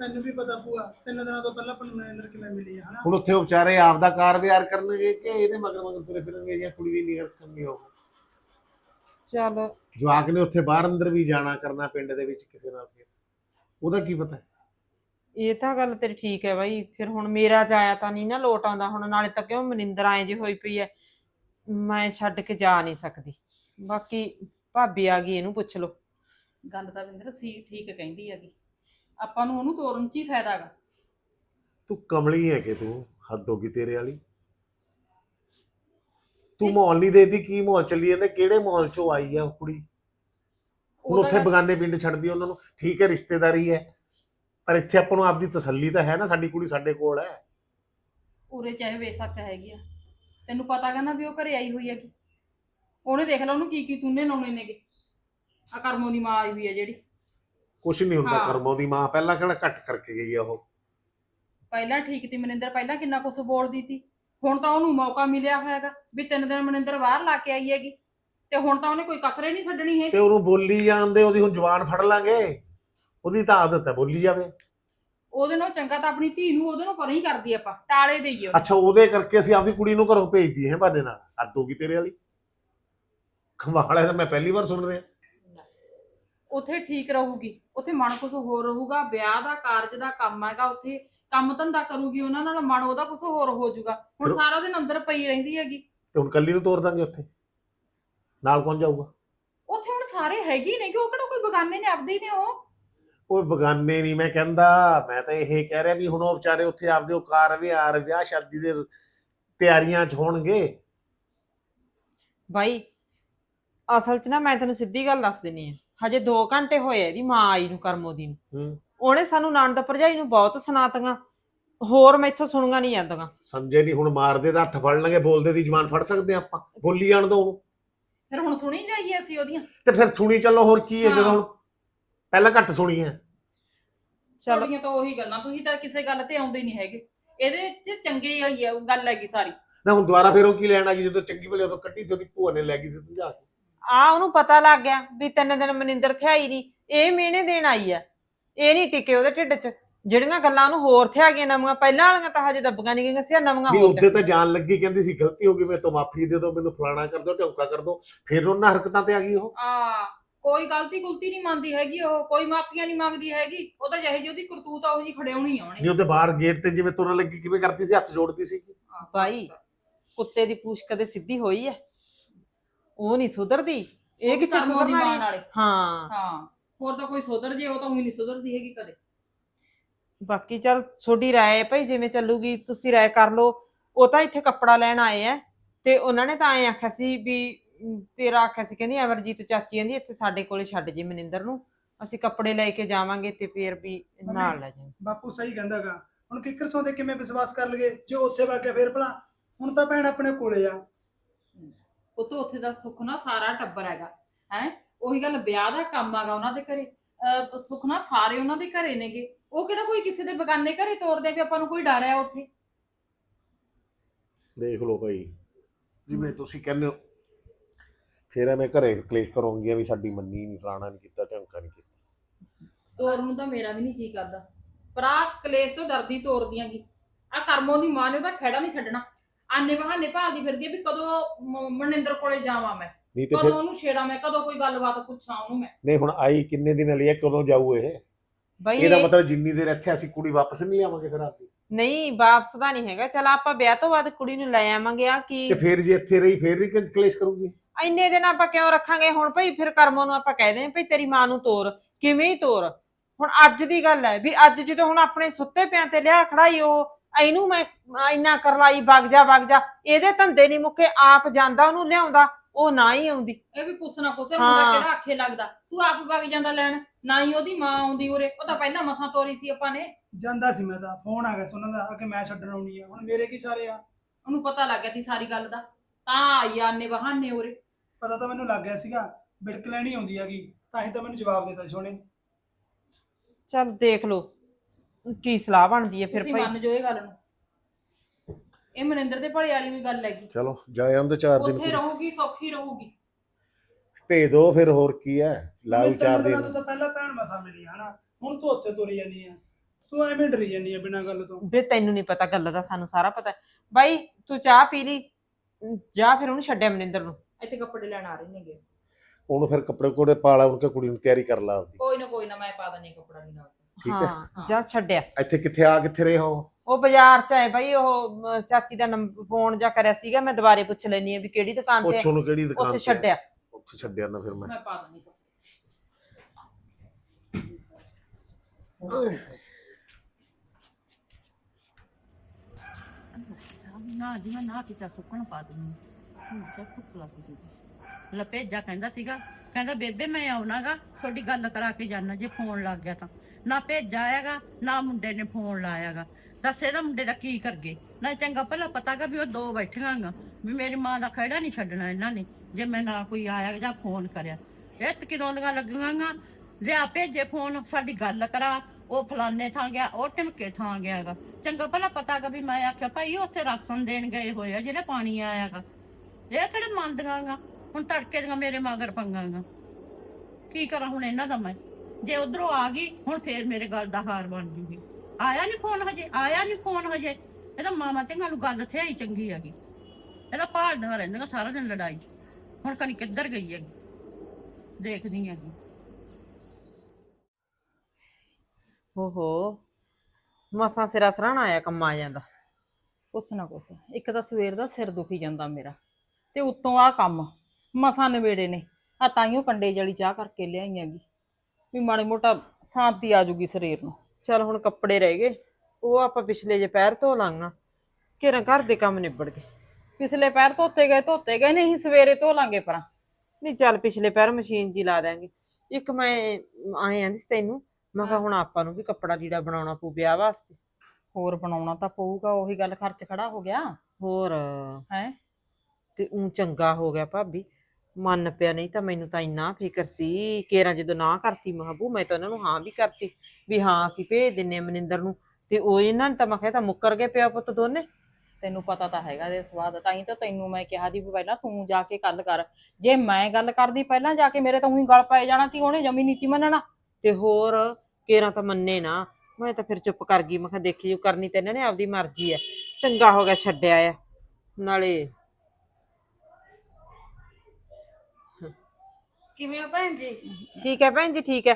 Speaker 6: ਤੈਨੂੰ ਵੀ ਪਤਾ ਭੂਆ ਤਿੰਨ ਦਿਨਾਂ ਤੋਂ ਪਹਿਲਾਂ ਆਪਾਂ ਨੂੰ ਮਨਿੰਦਰ ਕਿਵੇਂ ਮਿਲੀ ਹੈ ਹਨਾ?
Speaker 5: ਹੁਣ ਉੱਥੇ ਉਹ ਵਿਚਾਰੇ ਆਪਦਾ ਕਾਰ ਵਿਹਾਰ ਕਰਨਗੇ ਕਿ ਇਹਦੇ ਮਗਰ ਮਗਰ ਤੁਰੇ ਫਿਰਨਗੇ ਜਾਂ ਕੁੜੀ ਦੀ ਨੀਅਰ ਕਰਨੀ ਉਹ
Speaker 1: ਚੱਲ।
Speaker 5: ਜਵਾਕ ਨੇ ਉੱਥੇ ਬਾਹਰ ਅੰਦਰ ਵੀ ਜਾਣਾ ਕਰਨਾ ਪਿੰਡ ਦੇ ਵਿੱਚ ਕਿਸੇ ਨਾਲ ਫਿਰ ਉਹਦਾ ਕੀ ਪਤਾ?
Speaker 1: ਇਹ ਤਾਂ ਗੱਲ ਤੇਰੀ ਠੀਕ ਹੈ ਬਾਈ। ਫਿਰ ਹੁਣ ਮੇਰਾ ਜਾਇਆ ਤਾਂ ਨਹੀਂ ਨਾ ਲੋਟ ਆਉਂਦਾ। ਹੁਣ ਨਾਲੇ ਤਾਂ ਕਿਉਂ ਮਨਿੰਦਰ ਆਏ ਜੇ ਹੋਈ ਪਈ ਹੈ। ਮੈਂ ਛੱਡ ਕੇ ਜਾ ਨਹੀਂ ਸਕਦੀ। ਬਾਕੀ ਭਾਬੀ ਆ ਗਈ ਇਹਨੂੰ ਪੁੱਛ ਲਓ।
Speaker 2: ਗੱਲ ਤਾਂ ਵਿੰਦਰ ਸੀ ਠੀਕ ਕਹਿੰਦੀ ਹੈਗੀ। ਆਪਾਂ ਨੂੰ ਉਹਨੂੰ ਤੋਰਨ 'ਚ ਹੀ ਫਾਇਦਾ ਹੈਗਾ
Speaker 5: ਤੂੰ ਕਮਲੀ ਹੈ ਕਿ ਤੂੰ ਹੱਦ ਹੋ ਗਈ ਤੇਰੇ ਵਾਲੀ। ਤੂੰ ਮਾਹੌਲ ਨਹੀਂ ਦੇਖਦੀ ਕੀ ਮਾਹੌਲ ਚੱਲੀ ਜਾਂਦਾ ਕਿਹੜੇ ਮਾਹੌਲ ਚੋਂ ਆਈ ਉਹ ਕੁੜੀ? ਹੁਣ
Speaker 2: ਉਹਦਾ
Speaker 5: ਉੱਥੇ ਬਗਾਨੇ ਪਿੰਡ ਛੱਡਦੀ ਉਹਨਾਂ ਨੂੰ। ਠੀਕ ਹੈ ਰਿਸ਼ਤੇਦਾਰੀ ਹੈ ਪਰ ਇੱਥੇ ਆਪਾਂ ਨੂੰ ਆਪਦੀ ਤਸੱਲੀ ਤਾਂ ਹੈ ਨਾ ਸਾਡੀ ਕੁੜੀ ਸਾਡੇ ਕੋਲ ਹੈ।
Speaker 2: ਉਰੇ ਚਾਹੇ ਬੇਸ਼ੱਕ ਹੈਗੀ ਆ। ਤੈਨੂੰ ਪਤਾ ਗਾ ਨਾ ਵੀ ਉਹ ਘਰੇ ਆਈ ਹੋਈ ਹੈਗੀ। ਉਹਨੇ ਦੇਖ ਲਾ ਉਹਨੂੰ ਕੀ ਕੀ ਤੁੰਨੇ ਲਾਉਣੇ ਨੇਗੇ। ਆ ਕਰਮੋਂ ਦੀ ਮਾਂ ਆਈ ਹੋਈ ਹੈ ਜਿਹੜੀ।
Speaker 5: ਕੁਛ ਨਹੀਂ ਹੁੰਦਾ
Speaker 2: ਹਾਂ।
Speaker 5: ਕਰਮੋਂ ਦੀ ਮਾਂ ਪਹਿਲਾਂ ਕਿਹੜਾ ਘੱਟ ਕਰਕੇ ਗਈ ਆ ਉਹ।
Speaker 2: ਪਹਿਲਾਂ ਠੀਕ ਤੀ ਮਨਿੰਦਰ ਪਹਿਲਾਂ ਕਿੰਨਾ ਕੁਛ ਬੋਲਦੀ ਤੀ ਹੁਣ ਤਾਂ ਉਹਨੂੰ ਮੌਕਾ ਮਿਲਿਆ ਹੋਇਆਗਾ ਵੀ ਤਿੰਨ ਦਿਨ ਮਨਿੰਦਰ ਬਾਹਰ ਲਾ ਕੇ ਆਈ ਹੈਗੀ। ਤੇ ਹੁਣ ਤਾਂ ਉਹਨੇ ਕੋਈ ਕਸਰੇ ਨਹੀਂ ਛੱਡਣੀ ਹੈ
Speaker 5: ਤੇ ਉਹਨੂੰ ਬੋਲੀ ਜਾਂਦੇ ਉਹਦੀ ਹੁਣ ਜ਼ੁਬਾਨ ਫੜ ਲਾਂਗੇ। ਉਹਦੀ ਤਾਂ ਆਦਤ ਹੈ ਬੋਲੀ ਜਾਵੇ।
Speaker 2: ਉਹਦੇ ਨਾਲ ਚੰਗਾ ਤਾਂ ਆਪਣੀ ਧੀ ਨੂੰ ਉਹਦੇ ਨਾਲ ਪਰਾਂ ਹੀ ਕਰਦੀ ਆਪਾਂ ਟਾਲੇ ਦੇਈਏ ਉਹਨੂੰ।
Speaker 5: ਅੱਛਾ ਉਹਦੇ ਕਰਕੇ ਅਸੀਂ ਆਪਦੀ ਕੁੜੀ ਨੂੰ ਘਰੋਂ ਭੇਜਦੀ ਹੈ ਬਾਨੇ ਨਾਲ। ਗਈ ਤੇਰੇ ਵਾਲੀ। ਤਾਂ ਮੈਂ ਪਹਿਲੀ ਵਾਰ ਸੁਣ ਰਿਹਾ
Speaker 2: ਉੱਥੇ ਠੀਕ ਰਹੂਗੀ ਉੱਥੇ ਮਨ ਕੁਛ ਹੋਰ ਰਹੂਗਾ ਵਿਆਹ ਦਾ ਕਾਰਜ ਦਾ ਕੰਮ ਹੈਗਾ ਉੱਥੇ ਕੰਮ ਧੰਦਾ ਕਰੂਗੀ ਉਹਨਾਂ ਨਾਲ ਮਨ ਉਹਦਾ ਕੁਛ ਹੋਰ ਹੋ ਜਾਊਗਾ। ਹੁਣ ਸਾਰਾ ਦਿਨ ਅੰਦਰ ਪਈ ਰਹਿੰਦੀ ਹੈਗੀ।
Speaker 5: ਤੇ ਹੁਣ ਕੱਲੀ ਨੂੰ ਤੋਰ ਦਾਂਗੇ ਉੱਥੇ? ਨਾਲ ਕੌਣ ਜਾਊਗਾ?
Speaker 2: ਉੱਥੇ ਹੁਣ ਸਾਰੇ ਹੈਗੇ ਹੀ ਨੇ ਕਿ ਉਹ ਕਿਹੜਾ ਕੋਈ ਬਗਾਨੇ ਨੇ ਆਪਦੇ ਹੀ ਨੇ ਉਹ?
Speaker 5: ਉਹ ਬਗਾਨੇ ਨਹੀਂ ਮੈਂ ਕਹਿੰਦਾ ਮੈਂ ਤਾਂ ਇਹ ਕਹਿ ਰਿਹਾ ਵੀ ਹੁਣ ਉਹ ਵਿਚਾਰੇ ਉੱਥੇ ਆਪਦੇ ਉਹ ਕਾਰ ਵਿਹਾਰ ਵਿਆਹ ਸ਼ਾਦੀ ਦੇ ਤਿਆਰੀਆਂ 'ਚ ਹੋਣਗੇ।
Speaker 1: ਬਾਈ ਅਸਲ 'ਚ ਨਾ ਮੈਂ ਤੈਨੂੰ ਸਿੱਧੀ ਗੱਲ ਦੱਸ ਦਿੰਨੀ ਆ। ਹਜੇ 2 ਘੰਟੇ ਹੋਏ ਆ ਇਹਦੀ ਮਾਂ ਆਈ ਨੂੰ ਕਰਮੋ ਦੀ ਨੂੰ।
Speaker 5: ਹੂੰ।
Speaker 1: ਉਹਨੇ ਸਾਨੂੰ ਨਣਦ ਭਰਜਾਈ ਨੂੰ ਬਹੁਤ ਸੁਣਾਤੀਆਂ ਹੋਰ ਮੈਥੋਂ ਸੁਣੀਆਂ ਨਹੀਂ ਜਾਂਦੀਆਂ।
Speaker 5: ਸਮਝੇ ਨਹੀਂ ਹੁਣ ਮਾਰਦੇ ਦਾ ਹੱਥ ਫੜ ਲਾਂਗੇ ਬੋਲਦੇ ਦੀ ਜ਼ਬਾਨ ਫੜ ਸਕਦੇ ਆਪਾਂ। ਬੋਲੀ ਜਾਣ ਦੋ ਉਹਨੂੰ
Speaker 2: ਫਿਰ ਹੁਣ ਸੁਣੀ ਜਾਈਏ ਅਸੀਂ ਉਹਦੀਆਂ?
Speaker 5: ਤੇ ਫਿਰ ਸੁਣੀ ਚੱਲੋ ਹੋਰ ਕੀ ਹੈ ਜਦੋਂ
Speaker 2: ਹਾਂ।
Speaker 5: ਹੁਣ? ਪਹਿਲਾਂ ਘੱਟ ਸੁਣੀ ਹੈ।
Speaker 1: ਚਲੋ।
Speaker 2: ਤੁਹਾਡੀਆਂ ਤਾਂ ਉਹੀ ਗੱਲਾਂ ਤੁਸੀਂ ਤਾਂ ਕਿਸੇ ਗੱਲ ਤੇ ਆਉਂਦੇ ਨਹੀਂ ਹੈਗੇ। ਇਹਦੇ 'ਚ ਚੰਗੇ ਹੀ ਹੈ ਉਹ ਗੱਲ ਹੈਗੀ ਸਾਰੀ।
Speaker 5: ਨਾ ਹੁਣ ਦੁਬਾਰਾ ਫਿਰ ਉਹ ਕੀ ਲੈਣ ਆ ਗਈ ਜਦੋਂ ਚੰਗੀ ਭਲੇ ਉਦੋਂ ਕੱਟੀ ਸੀ ਉਹਦੀ ਭੂਆ ਨੇ ਲੈ ਗਈ ਸੀ ਸਮਝਾ ਕੇ।
Speaker 1: ਆ ਉਹਨੂੰ ਪਤਾ ਲੱਗ ਗਿਆ ਵੀ ਤਿੰਨ ਦਿਨ ਮਨਿੰਦਰ ਥਿਆਈ ਨਹੀਂ ਇਹ ਮਿਹਣੇ ਦੇਣ ਆਈ ਆ। ਇਹ ਨਹੀਂ ਟਿਕੇ ਉਹਦੇ ਢਿੱਡ 'ਚ। ਜਿਹੜੀਆਂ ਗੱਲਾਂ ਉਹਨੂੰ ਹੋਰ ਥਿਆ ਗਈਆਂ ਨਵੀਆਂ ਪਹਿਲਾਂ ਵਾਲੀਆਂ ਤਾਂ ਹਜੇ ਦੱਬੀਆਂ ਨਹੀਂ ਗਈਆਂ ਸੀ ਆਹ ਨਵੀਆਂ
Speaker 5: ਵੀ
Speaker 1: ਹੋਰ
Speaker 5: ਉਹਦੇ ਤਾਂ ਜਾਣ ਲੱਗੀ ਕਹਿੰਦੀ ਸੀ ਗਲਤੀ ਹੋ ਗਈ ਮੇਰੇ ਤੋਂ ਮਾਫੀ ਦੇ ਦਿਓ ਮੈਨੂੰ ਫਲਾਣਾ ਕਰ ਦਿਓ ਢੌਂਕਾ ਕਰ ਦਿਓ। ਫਿਰ ਉਹਨਾਂ ਹਰਕਤਾਂ ਤੇ ਆ ਗਈ ਉਹ।
Speaker 2: ਆ ਕੋਈ ਗਲਤੀ ਗੁਲਤੀ ਨਹੀਂ ਮੰਨਦੀ ਹੈਗੀ ਉਹ ਕੋਈ ਮਾਫੀਆਂ ਨਹੀਂ ਮੰਗਦੀ ਹੈਗੀ। ਉਹ ਤਾਂ ਜਿਹੇ ਜਿਹੀ ਉਹਦੀ ਕਰਤੂਤ ਆ ਉਹ ਜੀ ਖੜਿਆਉਣੀ ਆ ਉਹਨੇ।
Speaker 5: ਨਹੀਂ ਉਹਦੇ ਬਾਹਰ ਗੇਟ ਤੇ ਜਿਵੇਂ ਤੁਰਨ ਲੱਗੀ ਕਿਵੇਂ ਕਰਦੀ ਸੀ ਹੱਥ ਜੋੜਦੀ ਸੀ।
Speaker 1: ਬਾਈ ਕੁੱਤੇ ਦੀ ਪੂਛ ਕਦੇ ਸਿੱਧੀ ਹੋਈ ਐ ਉਹ ਨਹੀਂ ਸੁਧਰਦੀ। ਇਹ ਕਿੱਥੇ
Speaker 2: ਕਰਮੋਂ ਦੀ
Speaker 1: ਸੁਧਰਨ
Speaker 2: ਮਾਂ
Speaker 1: ਵਾਲੀ?
Speaker 2: ਨਾਲੇ
Speaker 1: ਹਾਂ।
Speaker 2: ਹਾਂ। ਹੋਰ ਤਾਂ ਕੋਈ ਸੁਧਰ ਜੇ ਉਹ ਤਾਂ ਉਹੀ ਨਹੀਂ ਸੁਧਰਦੀ ਹੈਗੀ ਕਦੇ।
Speaker 1: ਬਾਕੀ ਚੱਲ ਛੋਟੀ ਰਾਏ ਹੈ ਭਾਈ ਜਿਵੇਂ ਚੱਲੂਗੀ ਤੁਸੀਂ ਰਾਏ ਕਰ ਲਓ। ਉਹ ਤਾਂ ਇੱਥੇ ਕੱਪੜਾ ਲੈਣ ਆਏ ਆ ਤੇ ਉਹਨਾਂ ਨੇ ਤਾਂ ਐ ਆਖਿਆ ਸੀ ਵੀ ਅਮ, ਤੇਰਾ ਆਖਿਆ ਸੀ ਕਹਿੰਦੀ ਅਮਰਜੀਤ ਚਾਚੀ ਕਹਿੰਦੀ ਇੱਥੇ ਸਾਡੇ ਕੋਲੇ ਛੱਡ ਜੀ ਮਨਿੰਦਰ ਨੂੰ। ਅਸੀਂ ਕੱਪੜੇ ਲੈ ਕੇ ਜਾਵਾਂਗੇ ਤੇ ਫੇਰ ਵੀ ਨਾਲ ਲੈ ਜਾਵਾਂਗੇ
Speaker 6: ਬਾਪੂ ਸਹੀ ਕਹਿੰਦਾਗਾ ਹੁਣ ਕਿੱਕਰ ਸੌ ਤੇ ਕਿਵੇਂ ਵਿਸ਼ਵਾਸ ਕਰ ਲਗੇ ਜੇ ਉੱਥੇ ਵਗ ਫੇਰ ਭਲਾ। ਹੁਣ ਤਾਂ ਭੈਣ ਆਪਣੇ ਕੋਲੇ ਆ।
Speaker 2: ਉਹ ਤੋਂ ਉੱਥੇ ਦਾ ਸੁੱਖ ਨਾ ਸਾਰਾ ਟੱਬਰ ਹੈਗਾ ਹੈ? ਉਹੀ ਗੱਲ ਵਿਆਹ ਦਾ ਕੰਮ ਆਗਾ ਉਹਨਾਂ ਦੇ ਘਰੇ। ਅਹ ਸੁੱਖ ਨਾ ਸਾਰੇ ਉਹਨਾਂ ਦੇ ਘਰੇ ਨੇਗੇ। ਉਹ ਕਿਹੜਾ ਕੋਈ ਕਿਸੇ ਦੇ ਬਗਾਨੇ ਘਰੇ ਤੋਰਦੇ ਵੀ ਆਪਾਂ ਨੂੰ ਕੋਈ ਡਰ ਆ ਉੱਥੇ?
Speaker 5: ਦੇਖ ਲਓ ਭਾਈ। ਜਿਵੇਂ ਤੁਸੀਂ ਕਹਿੰਦੇ ਹੋ। ਫਿਰ ਐਵੇਂ ਘਰੇ ਕਲੇਸ਼ ਕਰੋਗੇ ਵੀ ਸਾਡੀ ਮੰਨੀ ਨਹੀਂ ਫਲਾਣਾ ਨਹੀਂ ਕੀਤਾ ਢੰਕਾ ਨਹੀਂ ਕੀਤਾ।
Speaker 2: ਤੋਰਨ ਨੂੰ ਤਾਂ ਮੇਰਾ ਵੀ ਨਹੀਂ ਜੀ ਕਰਦਾ। ਪਰ ਆ ਕਲੇਸ਼ ਤੋਂ ਡਰਦੀ ਤੋਰਦੀਆਂ ਗੀ ਆ ਕਰਮੋਂ ਦੀ ਮਾਂ ਨੇ ਉਹਦਾ ਖਹਿੜਾ ਨਹੀਂ ਛੱਡਣਾ। ਆਨੇ ਬਹਾਨੇ ਭਾਲਦੀ ਫਿਰਦੀ ਆ ਵੀ ਕਦੋਂ ਮ- ਮਨਿੰਦਰ ਕੋਲੇ ਜਾਵਾਂ ਮੈਂ।
Speaker 5: ਨਹੀਂ ਤੇ
Speaker 2: ਕਦੋਂ ਉਹਨੂੰ ਛੇੜਾ ਮੈਂ ਕਦੋਂ ਕੋਈ ਗੱਲਬਾਤ ਪੁੱਛਾਂ ਉਹਨੂੰ ਮੈਂ।
Speaker 5: ਨਹੀਂ ਹੁਣ ਆਈ ਕਿੰਨੇ ਦਿਨ ਲਈ ਹੈ ਕਦੋਂ ਜਾਊ ਇਹ?
Speaker 1: ਬਈ
Speaker 5: ਇਹਦਾ
Speaker 1: ਇਹ-
Speaker 5: ਮਤਲਬ ਜਿੰਨੀ ਦੇਰ ਇੱਥੇ ਅਸੀਂ ਕੁੜੀ ਵਾਪਸ ਨਹੀਂ ਲਿਆਵਾਂਗੇ ਫਿਰ ਆਪੀ
Speaker 1: ਨਹੀਂ ਵਾਪਸ ਦਾ ਨਹੀਂ ਹੈਗਾ। ਚਲ ਆਪਾਂ ਵਿਆਹ ਤੋਂ ਬਾਅਦ ਕੁੜੀ ਨੂੰ ਲੈ ਆਵਾਂਗੇ ਆ
Speaker 5: ਤੇ
Speaker 1: ਕੀ
Speaker 5: ਫਿਰ ਜੇ ਇੱਥੇ ਰਹੀ ਫਿਰ ਵੀ ਕਲੇਸ਼ ਕਰੂਗੀ।
Speaker 1: ਇੰਨੇ ਦਿਨ ਆਪਾਂ ਕਿਉਂ ਰੱਖਾਂਗੇ? ਹੁਣ ਭਈ ਫਿਰ ਕਰਮੋਂ ਨੂੰ ਆਪਾਂ ਕਹਿ ਦੇ ਭਈ ਤੇਰੀ ਮਾਂ ਨੂੰ ਤੋਰ। ਕਿਵੇਂ ਹੀ ਤੋਰ? ਹੁਣ ਅੱਜ ਦੀ ਗੱਲ ਹੈ ਵੀ ਅੱਜ ਜਦੋਂ ਹੁਣ ਆਪਣੇ ਸੁੱਤੇ ਪਿਆਂ ਤੇ ਲਿਆ ਖੜਾਈ ਉਹ ਇਹਨੂੰ ਮੈਂ ਇੰਨਾ ਕਰਵਾਈ ਵਗ ਜਾ ਵਗ ਜਾ। ਇਹਦੇ ਧੰਦੇ ਨਹੀਂ ਮੁੱਕੇ ਆਪ ਜਾਂਦਾ ਉਹਨੂੰ ਲਿਆਉਂਦਾ ਉਹ ਨਾ ਹੀ ਆਉਂਦੀ।
Speaker 2: ਇਹ ਵੀ ਪੁੱਛਣਾ ਪੁੱਛੇ
Speaker 1: ਹਾਂ।
Speaker 2: ਮੁੰਡਾ ਕਿਹੜਾ ਆਖੇ ਲੱਗਦਾ? ਤੂੰ ਆਪ ਵਗ ਜਾਂਦਾ ਲੈਣ ਨਾ ਹੀ ਉਹਦੀ ਮਾਂ ਆਉਂਦੀ ਉਰੇ। ਉਹ ਤਾਂ ਪਹਿਲਾਂ ਮਸਾਂ ਤੋਰੀ ਸੀ ਆਪਾਂ ਨੇ।
Speaker 6: ਜਾਂਦਾ ਸੀ ਮੈਂ ਤਾਂ ਫੋਨ ਆ ਗਿਆ ਸੀ ਉਹਨਾਂ ਦਾ ਆ ਕਿ ਮੈਂ ਛੱਡਣ ਆਉਣੀ ਆ। ਹੁਣ ਮੇਰੇ ਕੀ ਸਾਰੇ ਆ?
Speaker 2: ਉਹਨੂੰ ਪਤਾ ਲੱਗ ਗਿਆ ਤੀ ਸਾਰੀ ਗੱਲ ਦਾ। ਤਾਂ ਆਈ ਆਨੇ ਬਹਾਨੇ ਉਰੇ।
Speaker 6: ਪਤਾ ਤਾਂ ਮੈਨੂੰ ਲੱਗ ਗਿਆ ਸੀਗਾ ਬਿੜਕ ਲੈਣੀ ਆਉਂਦੀ ਹੈਗੀ ਤਾਂ ਹੀ ਤਾਂ ਮੈਨੂੰ ਜਵਾਬ ਦਿੱਤਾ ਸੀ ਉਹਨੇ।
Speaker 1: ਚੱਲ ਦੇਖ ਲਓ। ਕੀ ਸਲਾਹ ਬਣਦੀ ਹੈ ਫਿਰ
Speaker 2: ਤੁਸੀਂ
Speaker 1: ਭਈ?
Speaker 2: ਮੰਨ ਜੋ ਇਹ ਗੱਲ ਨੂੰ। ਇਹ ਮਨਿੰਦਰ ਦੇ ਭਲੇ ਵਾਲੀ ਵੀ ਗੱਲ ਹੈਗੀ।
Speaker 5: ਚਲੋ ਜਾਏ ਆਉਂਦੇ ਚਾਰ ਦਿਨ
Speaker 2: ਉੱਥੇ। ਰਹੂਗੀ ਸੌਖੀ ਰਹੂਗੀ।
Speaker 5: ਭੇਜ ਦੋ ਫਿਰ ਹੋਰ ਕੀ ਹੈ? ਲਾਓ ਚਾਰ ਦਿਨ
Speaker 6: ਤੂੰ ਤਾਂ ਪਹਿਲਾਂ ਭੈਣ ਮਸਾ ਮਿਲੀ ਹਨਾ ਹੁਣ ਤੂੰ ਉੱਥੇ ਤੁਰੀ ਜਾਂਦੀ ਆ। ਤੂੰ ਐਵੇਂ ਡਰੀ ਜਾਂਦੀ ਆ ਬਿਨਾਂ ਗੱਲ ਤੋਂ।
Speaker 1: ਵੇ ਤੈਨੂੰ ਨਹੀਂ ਪਤਾ ਗੱਲ ਦਾ ਸਾਨੂੰ ਸਾਰਾ ਪਤਾ। ਹੈ। ਬਾਈ ਤੂੰ ਚਾਹ ਪੀ ਲਈ ਜਾ ਫਿਰ ਉਹਨੂੰ ਛੱਡਿਆ ਮਨਿੰਦਰ ਨੂੰ।
Speaker 2: ਇੱਥੇ ਕੱਪੜੇ ਲੈਣ ਆ ਰਹੇ ਨੇਗੇ।
Speaker 5: ਉਹਨੂੰ ਫਿਰ ਕੱਪੜੇ ਕੋੜੇ ਪਾਲਾ ਉਹਨਾਂ ਕੁੜੀ ਨੂੰ ਤਿਆਰੀ ਕਰ ਲਾ ਆਪਦੀ।
Speaker 2: ਕੋਈ ਨਾ ਕੋਈ ਨਾ ਮੈਂ ਪਾ ਦਣੀ ਕੱਪੜਾ ਨਹੀਂ ਨਾਲ।
Speaker 5: ਠੀਕ ਹੈ।
Speaker 1: ਹਾਂ ਜਾ ਛੱਡਿਆ।
Speaker 5: ਇੱਥੇ ਕਿੱਥੇ ਆ ਕਿੱਥੇ ਰਹੇ ਹੋ?
Speaker 1: ਉਹ ਬਾਜ਼ਾਰ ਚ ਆਏ ਬਾਈ ਉਹ ਚਾਚੀ ਦਾ ਨੰਬਰ ਫੋਨ ਜਾ ਕਰਿਆ ਸੀਗਾ ਮੈਂ ਦੁਬਾਰੇ ਪੁੱਛ ਲੈਣੀ ਆ ਵੀ ਕਿਹੜੀ ਦੁਕਾਨ ਤੇ
Speaker 5: ਪੁੱਛ। ਉਹਨੂੰ ਕਿਹੜੀ ਦੁਕਾਨ
Speaker 1: ਉੱਥੇ
Speaker 5: ਤੇ ਹੈ।
Speaker 1: ਛੱਡਿਆ।
Speaker 5: ਉੱਥੇ ਛੱਡਿਆ ਨਾ ਫਿਰ ਮੈਂ।
Speaker 2: ਮੈਂ ਪਾ ਕੱਪੜੇ
Speaker 4: ਨਾ ਜੀ ਮੈਂ ਨਾ ਕੀਤਾ ਸੁੱਕਣ ਪਾ ਦੂੰਗੀ ਚੱਕ ਭੁੱਖ ਲੱਗ ਗਈ ਲਪੇਜਾ ਕਹਿੰਦਾ ਸੀਗਾ ਕਹਿੰਦਾ ਬੇਬੇ ਮੈਂ ਆਉਣਾਗਾ ਤੁਹਾਡੀ ਗੱਲ ਕਰਾ ਕੇ ਜਾਣਾ ਜੇ ਫੋਨ ਲੱਗ ਗਿਆ ਤਾਂ। ਨਾ ਭੇਜਿਆ ਹੈਗਾ, ਨਾ ਮੁੰਡੇ ਨੇ ਫੋਨ ਲਾਇਆਗਾ ਦੱਸ ਇਹਦਾ ਮੁੰਡੇ ਦਾ ਕੀ ਕਰਗੇ? ਨਾ ਚੰਗਾ ਪਹਿਲਾਂ ਪਤਾਗਾ ਵੀ ਉਹ ਦੋ ਬੈਠੀਆਂਗਾ ਵੀ ਮੇਰੀ ਮਾਂ ਦਾ ਖੜਾ ਨਹੀਂ ਛੱਡਣਾ ਇਹਨਾਂ ਨੇ, ਜੇ ਮੈਂ ਨਾ ਕੋਈ ਆਇਆ ਜਾਂ ਫੋਨ ਕਰਿਆ। ਇਹ ਤੇ ਕਿਦੋਂ ਲੱਗੀਆਂ ਜੇ ਆ ਭੇਜੇ ਫੋਨ, ਸਾਡੀ ਗੱਲ ਕਰਾ, ਉਹ ਫਲਾਣੇ ਥਾਂ ਗਿਆ, ਉਹ ਟਿਮਕੇ ਥਾਂ ਗਿਆ ਹੈਗਾ। ਚੰਗਾ ਭਲਾ ਪਤਾਗਾ ਵੀ ਮੈਂ ਆਖਿਆ, ਭਾਈ ਉੱਥੇ ਰਾਸ਼ਨ ਦੇਣ ਗਏ ਹੋਏ ਆ, ਜਿਹੜੇ ਪਾਣੀ ਆਇਆਗਾ ਇਹ ਕਿਹੜੇ ਮੰਨਦੀਆਂ ਗਾ ਹੁਣ ਤੜਕੇ ਦੀਆਂ ਮੇਰੇ ਮਗਰ ਪੰਗਾਂਗਾ ਕੀ ਕਰਾਂ ਹੁਣ ਇਹਨਾਂ ਦਾ ਮੈਂ? ਜੇ ਉਧਰੋਂ ਆ ਗਈ ਹੁਣ ਫੇਰ ਮੇਰੇ ਗੱਲ ਦਾ ਹਾਰ ਬਣ ਜੂਗੀ। ਆਇਆ ਨਹੀਂ ਫੋਨ ਹਜੇ ਆਇਆ ਨਹੀਂ ਫੋਨ ਹਜੇ। ਇਹਦਾ ਮਾਮਾ ਤੇ ਨੂੰ ਗੱਲ ਤੇ ਹੀ ਚੰਗੀ ਹੈਗੀ। ਇਹਦਾ ਭਾਲਦੀਆਂ ਰਹਿੰਦੀਆਂ ਸਾਰਾ ਦਿਨ ਲੜਾਈ। ਹੁਣ ਕਣੀ ਕਿੱਧਰ ਗਈ ਹੈਗੀ। ਦੇਖਦੀ ਹੈਗੀ।
Speaker 1: ਓਹੋ ਮਸਾਂ ਸਿਰਾ ਸਰਾਣਾ ਆਇਆ ਕੰਮ ਆ ਜਾਂਦਾ।
Speaker 2: ਕੁਛ ਨਾ ਕੁਛ ਇੱਕ ਤਾਂ ਸਵੇਰ ਦਾ ਸਿਰ ਦੁਖੀ ਜਾਂਦਾ ਮੇਰਾ ਤੇ ਉੱਤੋਂ ਆ ਕੰਮ ਮਸਾਂ ਨਵੇੜੇ ਨੇ। ਆ ਤਾਈਓ ਕੰਡੇ ਜਲੀ ਚਾਹ ਕਰਕੇ ਲਿਆਈਆਂਗੀ ਵੀ ਮਾੜੀ ਮੋਟਾ ਸ਼ਾਂਤੀ ਆ ਜੂਗੀ ਸਰੀਰ ਨੂੰ।
Speaker 1: ਚੱਲ ਹੁਣ ਕੱਪੜੇ ਰਹਿ ਗਏ ਉਹ ਆਪਾਂ ਪਿਛਲੇ ਜੇ ਪੈਰ ਧੋ ਲਾਂਗਾ ਘੇਰਾਂ ਘਰ ਦੇ ਕੰਮ ਨਿਬੜ ਗਏ।
Speaker 2: ਪਿਛਲੇ ਪੈਰ ਧੋਤੇ ਗਏ ਧੋਤੇ ਗਏ ਨਹੀਂ ਸਵੇਰੇ ਧੋ ਲਾਂਗੇ ਪਰਾਂ।
Speaker 1: ਨਹੀਂ ਚੱਲ ਪਿਛਲੇ ਪੈਰ ਮਸ਼ੀਨ ਹੀ ਲਾ ਦਾਂਗੇ ਇੱਕ ਮੈਂ ਆਏ ਆਂਦੀ ਸੀ ਤੈਨੂੰ ਮੈਂ ਕਿਹਾ ਹੁਣ ਆਪਾਂ ਨੂੰ ਵੀ ਕੱਪੜਾ ਲੀੜਾ ਬਣਾਉਣਾ ਪਊ ਵਿਆਹ ਵਾਸਤੇ।
Speaker 2: ਹੋਰ ਬਣਾਉਣਾ ਤਾਂ ਪਊਗਾ ਉਹੀ ਗੱਲ ਖਰਚ ਖੜਾ ਹੋ ਗਿਆ।
Speaker 1: ਹੋਰ
Speaker 2: ਹੈ?
Speaker 1: ਤੇ ਉਂ ਚੰਗਾ ਹੋ ਗਿਆ ਭਾਬੀ। ਮੰਨ ਪਿਆ ਨਹੀਂ ਤਾਂ ਮੈਨੂੰ ਤਾਂ ਇੰਨਾ ਫਿਕਰ ਸੀ ਕੇਰਾਂ ਜਦੋਂ ਨਾ ਕਰਤੀ ਮਹਬੂ ਮੈਂ ਤਾਂ ਉਹਨਾਂ ਨੂੰ ਹਾਂ ਵੀ ਕਰਤੀ ਵੀ ਹਾਂ ਅਸੀਂ ਭੇਜ ਦਿੰਨੇ ਆ ਮਨਿੰਦਰ ਨੂੰ ਤੇ ਉਹ ਇਹਨਾਂ ਨੇ ਤਾਂ ਮੈਂ ਕਿਹਾ ਤਾਂ ਮੁੱਕਰ ਗਏ ਪਿਆ ਪੁੱਤ ਦੋਨੇ।
Speaker 2: ਤੈਨੂੰ ਪਤਾ ਤਾਂ ਹੈਗਾ ਦੇ ਸਵਾਦ ਤਾਂ ਹੀ ਤਾਂ ਤੈਨੂੰ ਮੈਂ ਕਿਹਾ ਦੀ ਵੀ ਪਹਿਲਾਂ ਤੂੰ ਜਾ ਕੇ ਗੱਲ ਕਰ। ਜੇ ਮੈਂ ਗੱਲ ਕਰਦੀ ਪਹਿਲਾਂ ਜਾ ਕੇ ਮੇਰੇ ਤਾਂ ਉਹੀ ਗੱਲ ਪੈ ਜਾਣਾ ਤੀ ਉਹਨੇ ਜਮੀ ਨੀਤੀ ਮੰਨਣਾ।
Speaker 1: ਤੇ ਹੋਰ ਕੇਰਾਂ ਤਾਂ ਮੰਨੇ ਨਾ ਮੈਂ ਤਾਂ ਫਿਰ ਚੁੱਪ ਕਰ ਗਈ ਮੈਂ ਕਿਹਾ ਦੇਖੀ ਜੋ ਕਰਨੀ ਤੇ ਇਹਨਾਂ ਨੇ ਆਪਦੀ ਮਰਜ਼ੀ ਹੈ ਚੰਗਾ ਹੋ ਗਿਆ ਛੱਡਿਆ ਆ। ਨਾਲੇ
Speaker 7: ਕਿਵੇਂ ਹੋ ਭੈਣ ਜੀ?
Speaker 1: ਠੀਕ ਹੈ ਭੈਣ ਜੀ ਠੀਕ ਹੈ।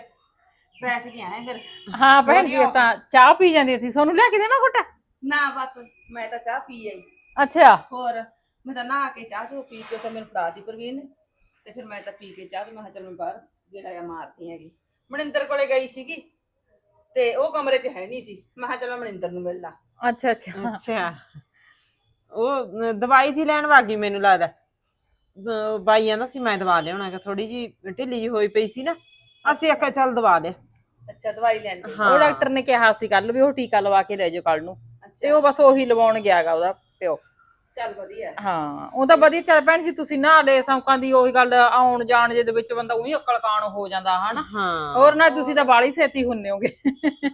Speaker 7: ਬੈਠ ਕੇ ਆਏ ਫਿਰ।
Speaker 2: ਹਾਂ ਭੈਣ ਜੀ ਇਹ ਤਾਂ ਚਾਹ ਪੀ ਜਾਂਦੀ ਸੀ। ਸੋਨੂੰ ਲਿਆ ਕੇ ਦੇਵਾਂ ਘੁੱਟ?
Speaker 7: ਨਾ ਬਸ ਮੈਂ ਤਾਂ ਚਾਹ ਪੀ ਆਈ।
Speaker 2: ਅੱਛਾ।
Speaker 7: ਹੋਰ ਮੈਂ ਤਾਂ ਨਹਾ ਕੇ ਚਾਹ ਚੋ ਪੀ ਕੇ ਤਾਂ ਮੈਨੂੰ ਫੜਾ ਦੀ ਪ੍ਰਵੀਨ। ਨੇ ਤੇ ਫਿਰ ਮੈਂ ਤਾਂ ਪੀ ਕੇ ਚਾਹ ਤੇ ਮੈਂ ਕਿਹਾ ਚੱਲ ਮੈਂ ਬਾਹਰ ਜਿਹੜਾ ਆ ਮਾਰਦੀ ਹੈਗੀ। ਮਨਿੰਦਰ ਕੋਲੇ ਗਈ ਸੀਗੀ ਤੇ ਉਹ ਕਮਰੇ 'ਚ ਹੈ ਨਹੀਂ ਸੀ। ਮੈਂ ਕਿਹਾ ਚਲੋ ਮਨਿੰਦਰ ਨੂੰ ਮਿਲ ਲਾ।
Speaker 2: ਅੱਛਾ ਅੱਛਾ।
Speaker 1: ਅੱਛਾ। ਉਹ ਦਵਾਈ ਜੀ ਲੈਣ ਵਾਗੀ ਮੈਨੂੰ ਲੱਗਦਾ। ਅਹ, ਬਾਈ ਆਂਦਾ ਸੀ ਮੈਂ ਦਵਾ ਲਿਆਉਣਾ ਕਿ ਥੋੜੀ ਜੀ ਢਿੱਲੀ ਜੀ ਹੋਈ ਪਈ ਸੀ ਨਾ ਅਸੀਂ ਆਖਿਆ ਚੱਲ ਦਵਾ ਲਿਆ।
Speaker 7: ਅੱਛਾ ਦਵਾਈ ਲੈਣ।
Speaker 1: ਹਾਂ।
Speaker 2: ਉਹ ਡਾਕਟਰ ਨੇ ਕਿਹਾ ਸੀ ਕੱਲ ਵੀ ਉਹ ਟੀਕਾ ਲਵਾ ਕੇ ਲੈ ਜਾਓ ਕੱਲ ਨੂੰ। ਤੇ
Speaker 7: ਅੱਛਾ
Speaker 2: ਉਹ ਬਸ ਉਹੀ ਲਵਾਉਣ ਗਿਆਗਾ ਉਹਦਾ ਪਿਓ।
Speaker 7: ਚੱਲ ਵਧੀਆ।
Speaker 2: ਹਾਂ ਉਹ ਤਾਂ ਵਧੀਆ ਚੱਲ ਭੈਣ ਜੀ ਤੁਸੀਂ ਨਹਾ ਲਏ ਸੌਂਕਾਂ ਦੀ ਉਹੀ ਗੱਲ ਆਉਣ ਜਾਣ ਜੇ ਦੇ ਵਿੱਚ ਬੰਦਾ ਉਹੀ ਅਕਲ ਕਾਣ ਹੋ ਜਾਂਦਾ ਹਨਾ?
Speaker 1: ਹਾਂ।
Speaker 2: ਹੋਰ ਨਾ ਤੁਸੀਂ ਤਾਂ ਬਾਲੀ ਛੇਤੀ ਹੁੰਨੇ ਹੋਗੇ।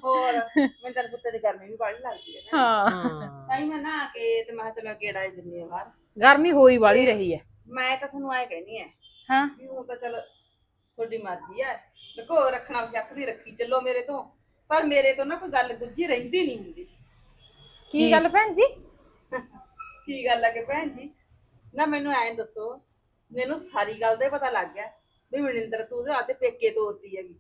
Speaker 7: ਹੋਰ ਮੈਨੂੰ ਤਾਂ ਪੁੱਤੇ ਦੀ ਗਰਮੀ ਵੀ ਬੜੀ ਲੱਗਦੀ ਹੈ। ਨਾ
Speaker 2: ਹਾਂ।
Speaker 1: ਹਾਂ
Speaker 7: ਤਾਂ ਹੀ ਮੈਂ ਨਹਾ ਕੇ ਤੇ ਮੈਂ ਕਿਹਾ ਚਲੋ ਗੇੜਾ ਹੀ ਦਿੰਨੀ ਆ ਬਾਹਰ।
Speaker 2: ਗਰਮੀ ਹੋਈ ਵਾਲੀ ਰਹੀ ਹੈ।
Speaker 7: ਮੈਂ ਤਾਂ ਤੁਹਾਨੂੰ ਐ ਕਹਿਨੀ ਐ
Speaker 2: ਹਾਂ।
Speaker 7: ਵੀ ਉਹ ਤਾਂ ਚਲ ਤੁਹਾਡੀ ਮਰਜ਼ੀ ਐ ਲਕੋ ਰੱਖਣਾ ਚੱਕ ਦੀ ਰੱਖੀ ਚੱਲੋ ਮੇਰੇ ਤੋਂ। ਪਰ ਮੇਰੇ ਤੋਂ ਨਾ ਕੋਈ ਗੱਲ ਗੁੱਝੀ ਰਹਿੰਦੀ ਨਹੀਂ ਹੁੰਦੀ।
Speaker 2: ਕੀ ਗੱਲ ਭੈਣ ਜੀ?
Speaker 7: ਕੀ ਗੱਲ ਹੈ ਕਿ ਭੈਣ ਜੀ? ਨਾ ਮੈਨੂੰ ਐਂ ਦੱਸੋ ਮੈਨੂੰ ਸਾਰੀ ਗੱਲ ਦਾ ਹੀ ਪਤਾ ਲੱਗ ਗਿਆ ਵੀ ਮਨਿੰਦਰ ਤੂੰ ਉਹਦੇ ਆਦੇ ਪੇਕੇ ਤੋਰਦੀ ਹੈਗੀ।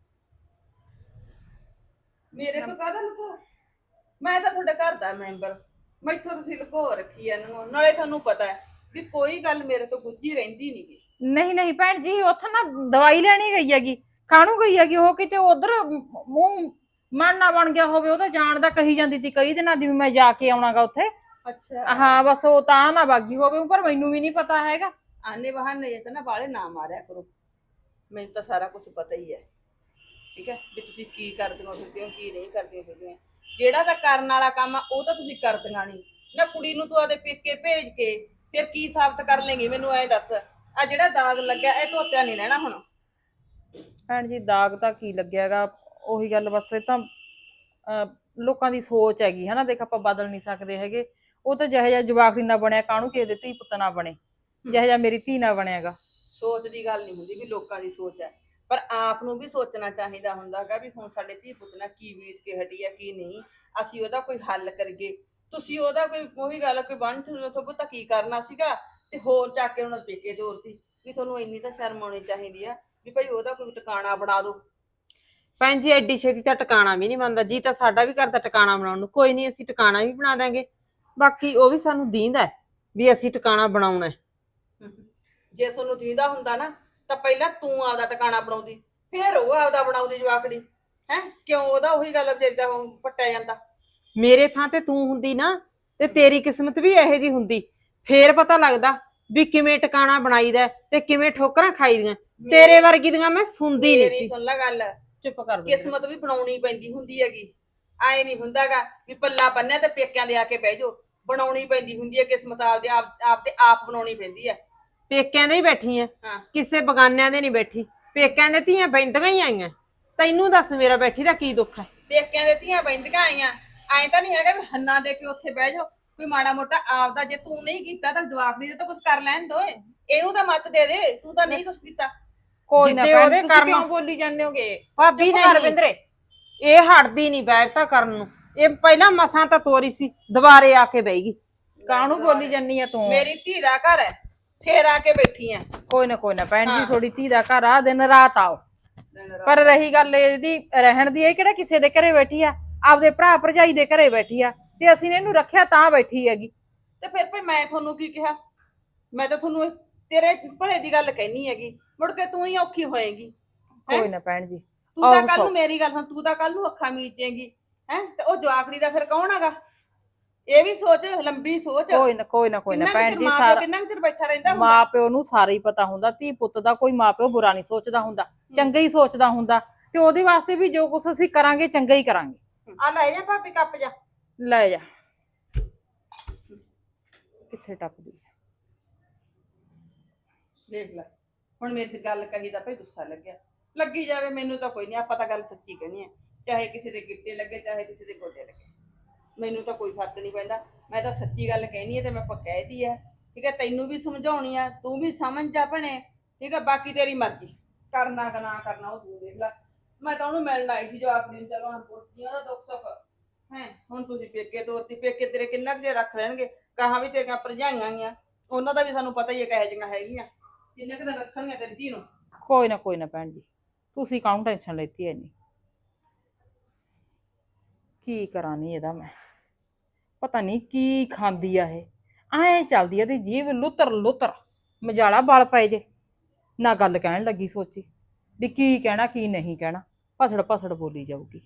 Speaker 7: ਮੇਰੇ ਤੋਂ ਕਾਹਦਾ ਲੁਕੋ? ਮੈਂ ਤਾਂ ਤੁਹਾਡੇ ਘਰ ਦਾ ਮੈਂਬਰ। ਮੈਥੋਂ ਤੁਸੀਂ ਲੁਕੋ ਰੱਖੀ ਐ ਇਹਨੂੰ। ਨਾਲੇ ਤੁਹਾਨੂੰ ਪਤਾ ਹੈ ਵੀ ਕੋਈ ਗੱਲ ਮੇਰੇ ਤੋਂ ਗੁੱਝੀ ਰਹਿੰਦੀ ਨਹੀਂ ਗੀ।
Speaker 2: ਨਹੀਂ ਨਹੀਂ ਭੈਣ ਜੀ ਉੱਥੇ ਨਾ ਦਵਾਈ ਲੈਣੀ ਗਈ ਹੈਗੀ। ਕਾਹਨੂੰ ਗਈ ਹੈਗੀ? ਉਹ ਕਿਤੇ ਉਧਰ ਮੂੰਹ ਮਨ ਨਾ ਬਣ ਗਿਆ ਹੋਵੇ ਉਹਦਾ ਜਾਣ ਦਾ ਕਹੀ ਜਾਂਦੀ ਸੀ ਕਈ ਦਿਨਾਂ ਦੀ ਵੀ ਮੈਂ ਜਾ ਕੇ ਆਉਣਾਗਾ ਉੱਥੇ।
Speaker 7: ਅੱਛਾ।
Speaker 2: ਹਾਂ ਬਸ ਉਹ ਤਾਂ ਨਾ ਬਾਗੀ ਹੋਵੇ ਪਰ ਮੈਨੂੰ ਵੀ ਨਹੀਂ ਪਤਾ ਹੈਗਾ।
Speaker 7: ਆਨੇ ਬਹਾਨੇ ਇਹ ਤਾਂ ਨਾ ਬਾਲੇ ਨਾ ਮਾਰਿਆ ਕਰੋ। ਮੈਨੂੰ ਤਾਂ ਸਾਰਾ ਕੁਝ ਪਤਾ ਹੀ ਹੈ। ਠੀਕ ਹੈ? ਵੀ ਤੁਸੀਂ ਕੀ ਕਰਦੀਆਂ ਫਿਰਦੇ ਹੋ ਕੀ ਨਹੀਂ ਕਰਦੀਆਂ ਫਿਰਦੀਆਂ। ਜਿਹੜਾ ਤਾਂ ਕਰਨ ਵਾਲਾ ਕੰਮ ਆ ਉਹ ਤਾਂ ਤੁਸੀਂ ਕਰਦੀਆਂ ਨਹੀਂ ਨਾ ਕੁੜੀ ਨੂੰ ਤੂੰ ਆਦੇ ਪੇਕੇ ਭੇਜ ਕੇ ਫਿਰ ਕੀ ਸਾਬਤ ਕਰ ਲੇਂਗੀ ਮੈਨੂੰ ਐ ਦੱਸ। ਆ ਜਿਹੜਾ ਦਾਗ ਲੱਗਿਆ ਇਹ ਧੋਤਿਆ ਨਹੀਂ ਲੈਣਾ ਹੁਣ।
Speaker 2: ਭੈਣ ਜੀ ਦਾਗ ਤਾਂ ਕੀ ਲੱਗਿਆਗਾ? ਉਹੀ ਗੱਲ ਬਸ ਇਹ ਤਾਂ ਅਹ, ਲੋਕਾਂ ਦੀ ਸੋਚ ਹੈਗੀ ਹਨਾ? ਦੇਖ ਆਪਾਂ ਬਦਲ ਨਹੀਂ ਸਕਦੇ ਹੈਗੇ। ਉਹ ਤਾਂ ਜਿਹੋ ਜਿਹਾ ਜਵਾਕੜੀ ਨਾ ਬਣਿਆ ਕਾਹਨੂੰ ਕਿਸੇ ਦੇ ਧੀ ਪੁੱਤ ਨਾ ਬਣੇ? ਜਿਹੋ ਜਿਹਾ ਮੇਰੀ ਧੀ ਨਾ ਬਣਿਆਗਾ।
Speaker 7: ਸੋਚ ਦੀ ਗੱਲ ਨਹੀਂ ਹੁੰਦੀ ਵੀ ਲੋਕਾਂ ਦੀ ਸੋਚ ਹੈ। ਪਰ ਆਪ ਨੂੰ ਵੀ ਸੋਚਣਾ ਚਾਹੀਦਾ ਹੁੰਦਾਗਾ ਵੀ ਹੁਣ ਸਾਡੇ ਧੀ ਪੁੱਤ ਨਾਲ ਕੀ ਬੀਤ ਕੇ ਹਟੀ ਹੈ ਕੀ ਨਹੀਂ। ਅਸੀਂ ਉਹਦਾ ਕੋਈ ਹੱਲ ਕਰੀਏ। ਤੁਸੀਂ ਉਹਦਾ ਕੋਈ ਉਹੀ ਗੱਲ ਕੋਈ ਬੰਨ ਤੋਂ ਪਤਾ ਕੀ ਕਰਨਾ ਸੀਗਾ ਤੇ ਹੋਰ ਚੱਕ ਕੇ ਉਹਨਾਂ ਪੇਕੇ ਤੋਰਤੀ ਵੀ ਤੁਹਾਨੂੰ ਇੰਨੀ ਤਾਂ ਸ਼ਰਮ ਆਉਣੀ ਚਾਹੀਦੀ ਆ ਵੀ ਭਾਈ ਉਹਦਾ ਕੋਈ ਟਿਕਾਣਾ ਬਣਾ ਦਿਓ
Speaker 1: ਭੈਣ ਜੀ ਐਡੀ ਛੇਤੀ ਤਾਂ ਟਿਕਾਣਾ ਵੀ ਨਹੀਂ ਬਣਦਾ ਜੀ ਤਾਂ ਸਾਡਾ ਵੀ ਕਰਦਾ ਟਿਕਾਣਾ ਬਣਾਉਣ ਨੂੰ ਕੋਈ ਨਹੀਂ ਅਸੀਂ ਟਿਕਾਣਾ ਵੀ ਬਣਾ ਦਾਂਗੇ ਬਾਕੀ ਉਹ ਵੀ ਸਾਨੂੰ ਦੀਂਦਾ ਹੈ ਵੀ ਅਸੀਂ ਟਿਕਾਣਾ ਬਣਾਉਣਾ ਹੈ।
Speaker 7: ਜੇ ਤੁਹਾਨੂੰ ਦੀਂਦਾ ਹੁੰਦਾ ਨਾ ਤਾਂ ਪਹਿਲਾਂ ਤੂੰ ਆਪਦਾ ਟਿਕਾਣਾ ਬਣਾਉਂਦੀ ਫਿਰ ਉਹ ਆਪਦਾ ਬਣਾਉਂਦੀ ਜਵਾਕੜੀ ਹੈ? ਕਿਉਂ ਉਹਦਾ ਉਹੀ ਗੱਲ ਵਿਚਾਰੀ ਦਾ ਉਹ ਪੱਟਿਆ ਜਾਂਦਾ।
Speaker 1: ਮੇਰੇ ਥਾਂ ਤੇ ਤੂੰ ਹੁੰਦੀ ਨਾ ਤੇ ਤੇਰੀ ਕਿਸਮਤ ਵੀ ਇਹੋ ਜੀ ਹੁੰਦੀ। ਫੇਰ ਪਤਾ ਲੱਗਦਾ ਵੀ ਕਿਵੇਂ ਟਿਕਾਣਾ ਬਣਾਈਦਾ ਤੇ ਕਿਵੇਂ ਠੋਕਰਾਂ ਖਾਈਦੀਆਂ। ਤੇਰੇ ਵਰਗੀ ਦੀਆਂ ਮੈਂ ਸੁਣਦੀ ਨਹੀਂ ਸੀ।
Speaker 7: ਸੁਣ ਲੈ ਗੱਲ।
Speaker 2: ਚੁੱਪ ਕਰ ਦੇ
Speaker 7: ਕਿਸਮਤ ਵੀ ਬਣਾਉਣੀ ਪੈਂਦੀ ਹੁੰਦੀ ਹੈਗੀ। ਆਏ ਨਹੀਂ ਹੁੰਦਾਗਾ ਵੀ ਪੱਲਾ ਬੰਨਿਆ ਤੇ ਪੇਕਿਆਂ ਦੇ ਆ ਕੇ ਬਹਿ ਜਾਓ। ਬਣਾਉਣੀ ਪੈਂਦੀ ਹੁੰਦੀ ਹੈ ਕਿਸਮਤ ਆਪਦੇ ਆਪ ਆਪਦੇ ਆਪ ਬਣਾਉਣੀ ਪੈਂਦੀ ਹੈ।
Speaker 1: ਪੇਕਿਆਂ ਦੇ ਹੀ ਬੈਠੀ ਐ
Speaker 7: ਹਾਂ।
Speaker 1: ਕਿਸੇ ਬਗਾਨਿਆਂ ਦੇ ਨਹੀਂ ਬੈਠੀ। ਪੇਕਿਆਂ ਦੇ ਧੀਆਂ ਬੈਂਦੀਆਂ ਹੀ ਆਈਆਂ। ਤੈਨੂੰ ਦੱਸ ਮੇਰਾ ਬੈਠੀ ਦਾ ਕੀ ਦੁੱਖ ਹੈ?
Speaker 7: ਪੇਕਿਆਂ ਦੇ ਧੀਆਂ ਬੈਂਦੀਆਂ ਆਈਆਂ। ਐਂ ਤਾਂ ਨਹੀਂ ਹੈਗਾ ਵੀ ਹੰਨਾ ਦੇ ਕੇ ਉੱਥੇ ਬਹਿ ਜਾਓ ਕੋਈ ਮਾੜਾ ਮੋਟਾ ਆਪਦਾ ਜੇ ਤੂੰ ਨਹੀਂ ਕੀਤਾ ਤਾਂ ਜਵਾਬ ਦੇ ਤਾਂ ਕੁਝ ਕਰ ਲੈਣ ਦੋ ਇਹਨੂੰ ਤਾਂ ਮੱਤ ਦੇ ਦੇ ਤੂੰ ਤਾਂ ਨਹੀਂ ਕੁਝ ਕੀਤਾ।
Speaker 2: ਕੋਈ ਨਾ
Speaker 1: ਜਿੱਦੇ
Speaker 2: ਭੈਣ
Speaker 1: ਉਹਦੇ
Speaker 2: ਤੁਸੀਂ
Speaker 1: ਕਰਮ-
Speaker 2: ਕਿਉਂ ਬੋਲੀ ਜਾਂਦੇ ਹੋਗੇ?
Speaker 1: ਭਾਬੀ ਨਹੀਂ।
Speaker 2: ਬਿੰਦਰੇ।
Speaker 1: ਇਹ ਹਟਦੀ ਨਹੀਂ ਬੈਠਤਾ ਕਰਨ ਨੂੰ। ਇਹ ਪਹਿਲਾਂ ਮਸਾਂ ਤਾਂ ਤੋਰੀ ਸੀ ਦੁਬਾਰੇ ਆ ਕੇ ਬਹਿਗੀ।
Speaker 2: ਕਾਹਨੂੰ ਬੋਲੀ ਜਾਂਦੀ ਆ ਤੂੰ?
Speaker 7: ਮੇਰੀ ਧੀ ਦਾ ਘਰ ਹੈ ਫੇਰ ਆ ਕੇ ਬੈਠੀ ਆ।
Speaker 2: ਕੋਈ ਨਾ ਕੋਈ ਨਾ ਭੈਣ ਜੀ ਥੋੜੀ ਧੀ ਦਾ ਘਰ ਆ ਦਿਨ ਰਾਤ ਆਓ। ਪਰ ਰਹੀ ਗੱਲ ਇਹਦੀ ਰਹਿਣ ਦੀ ਇਹ ਕਿਹੜਾ ਕਿਸੇ ਦੇ ਘਰੇ ਬੈਠੀ ਆ? ਆਪਦੇ ਭਰਾ ਭਰਜਾਈ ਦੇ ਘਰੇ ਬੈਠੀ ਆ ਤੇ ਅਸੀਂ ਨੇ ਇਹਨੂੰ ਰੱਖਿਆ ਤਾਂ ਬੈਠੀ ਹੈਗੀ।
Speaker 7: ਤੇ ਫਿਰ ਭਈ ਮੈਂ ਤੁਹਾਨੂੰ ਕੀ ਕਿਹਾ? ਮੈਂ ਤਾਂ ਤੁਹਾਨੂੰ ਇਹ- ਤੇਰੇ ਭਲੇ ਦੀ ਗੱਲ ਕਹਿਣੀ ਹੈਗੀ। ਮੁੜ ਕੇ ਤੂੰ ਹੀ ਔਖੀ ਹੋਏਗੀ
Speaker 2: ਕੋਈ ਨਾ ਭੈਣ ਜੀ
Speaker 7: ਤੂੰ ਤਾਂ
Speaker 2: ਆਹੋ
Speaker 7: ਕੱਲ ਨੂੰ
Speaker 2: ਸੋ-
Speaker 7: ਮੇਰੀ ਗੱਲ ਸੁਣ ਤੂੰ ਤਾਂ ਕੱਲ ਨੂੰ ਅੱਖਾਂ ਮੀਚੇਂਗੀ ਹੈ? ਤੇ ਉਹ ਜਵਾਕੜੀ ਦਾ ਫਿਰ ਕੌਣ ਹੈਗਾ? ਇਹ ਵੀ ਸੋਚ ਲੰਬੀ ਸੋਚ।
Speaker 2: ਕੋਈ ਨਾ ਕੋਈ ਨਾ ਕੋਈ ਨਾ
Speaker 7: ਕਿੰਨਾ ਕੁ
Speaker 2: ਭੈਣ
Speaker 7: ਚਿਰ
Speaker 2: ਜੀ
Speaker 7: ਮਾਂ ਪਿਓ
Speaker 2: ਸਾਰਾ
Speaker 7: ਕਿੰਨਾ ਕੁ ਚਿਰ ਬੈਠਾ ਰਹਿੰਦਾ ਹੁੰਦਾ?
Speaker 2: ਮਾਂ ਪਿਓ ਨੂੰ ਸਾਰਾ ਹੀ ਪਤਾ ਹੁੰਦਾ ਧੀ ਪੁੱਤ ਦਾ ਕੋਈ ਮਾਂ ਪਿਓ ਬੁਰਾ ਨਹੀਂ ਸੋਚਦਾ ਹੁੰਦਾ ਚੰਗਾ ਹੀ ਸੋਚਦਾ ਹੁੰਦਾ ਤੇ ਉਹਦੇ ਵਾਸਤੇ ਵੀ ਜੋ ਕੁਝ ਅਸੀਂ ਕਰਾਂਗੇ ਚੰਗਾ ਹੀ ਕਰਾਂਗੇ।
Speaker 7: ਆ ਲੈ ਜਾ ਭਾਬੀ ਕੱਪ ਜਾ।
Speaker 2: ਲੈ ਜਾ। ਕਿੱਥੇ ਟੱਪਦੀ ਆ?
Speaker 7: ਦੇਖ ਲੈ ਹੁਣ ਮੇਰੀ ਤੇ ਗੱਲ ਕਹੀ ਦਾ ਭਈ ਗੁੱਸਾ ਲੱਗਿਆ। ਲੱਗੀ ਜਾਵੇ ਮੈਨੂੰ ਤਾਂ ਕੋਈ ਨਹੀਂ ਆਪਾਂ ਤਾਂ ਗੱਲ ਸੱਚੀ ਕਹਿਣੀ ਹੈ ਚਾਹੇ ਕਿਸੇ ਦੇ ਗਿੱਟੇ ਲੱਗੇ ਚਾਹੇ ਕਿਸੇ ਦੇ ਗੋਡੇ ਲੱਗੇ। ਮੈਨੂੰ ਤਾਂ ਕੋਈ ਫ਼ਰਕ ਨਹੀਂ ਪੈਂਦਾ। ਮੈਂ ਤਾਂ ਸੱਚੀ ਗੱਲ ਕਹਿਣੀ ਹੈ ਤੇ ਮੈਂ ਕਹਿਤੀ ਹੈ ਠੀਕ ਹੈ ਤੈਨੂੰ ਵੀ ਸਮਝਾਉਣੀ ਆ ਤੂੰ ਵੀ ਸਮਝ ਜਾ ਭਣੇ। ਠੀਕ ਹੈ ਬਾਕੀ ਤੇਰੀ ਮਰਜ਼ੀ। ਕਰਨਾ ਕਿ ਨਾ ਕਰਨਾ ਉਹ ਤੂੰ ਮੈਂ ਤਾਂ ਉਹਨੂੰ ਮਿਲਣ ਆਈ ਸੀ ਜੋ ਆਪਣੀ ਚਲੋ ਹਾਂ ਪੁੱਛਦੀ ਉਹਦਾ ਦੁੱਖ ਸੁੱਖ ਹੈ। ਹੁਣ ਤੁਸੀਂ ਪੇਕੇ ਤੋਰਤੀ, ਪੇਕੇ ਤੇਰੇ ਕਿੰਨਾ ਕੁ ਜੇ ਰੱਖ ਲੈਣਗੇ? ਕਹਾਂ ਵੀ ਤੇਰੀਆਂ ਭਰਜਾਈਆਂ ਆਈਆਂ। ਉਹਨਾਂ ਦਾ ਵੀ ਸਾਨੂੰ ਪਤਾ ਹੀ ਹੈ ਕਿਹੋ ਜਿਹੀਆਂ ਹੈਗੀਆਂ। ਕਿੰਨੇ ਕੁ ਦਿਨ ਰੱਖਣਗੇ ਤੇਰੀ ਧੀ ਨੂੰ?
Speaker 2: ਕੋਈ ਨਾ ਕੋਈ ਨਾ ਭੈਣ ਜੀ। ਤੁਸੀਂ ਕਾਹਨੂੰ ਟੈਨਸ਼ਨ ਲੈਤੀ ਐ ਨਹੀਂ ਕੀ ਕਰਾਂ ਨੀ ਇਹਦਾ ਮੈਂ? ਪਤਾ ਨਹੀਂ ਕੀ ਖਾਂਦੀ ਆ ਇਹ। ਐਂ ਚੱਲਦੀ ਆ ਤੇ ਜੀਭ ਲੁੱਤਰ ਲੁੱਤਰ। ਮਜਾਲਾ ਬਲ ਪਏ ਜੇ। ਨਾ ਗੱਲ ਕਹਿਣ ਲੱਗੀ ਸੋਚੀ। ਵੀ ਕੀ ਕਹਿਣਾ, ਕੀ ਨਹੀਂ ਕਹਿਣਾ। ਭਸੜ ਭਸੜ ਬੋਲੀ ਜਾਊਗੀ।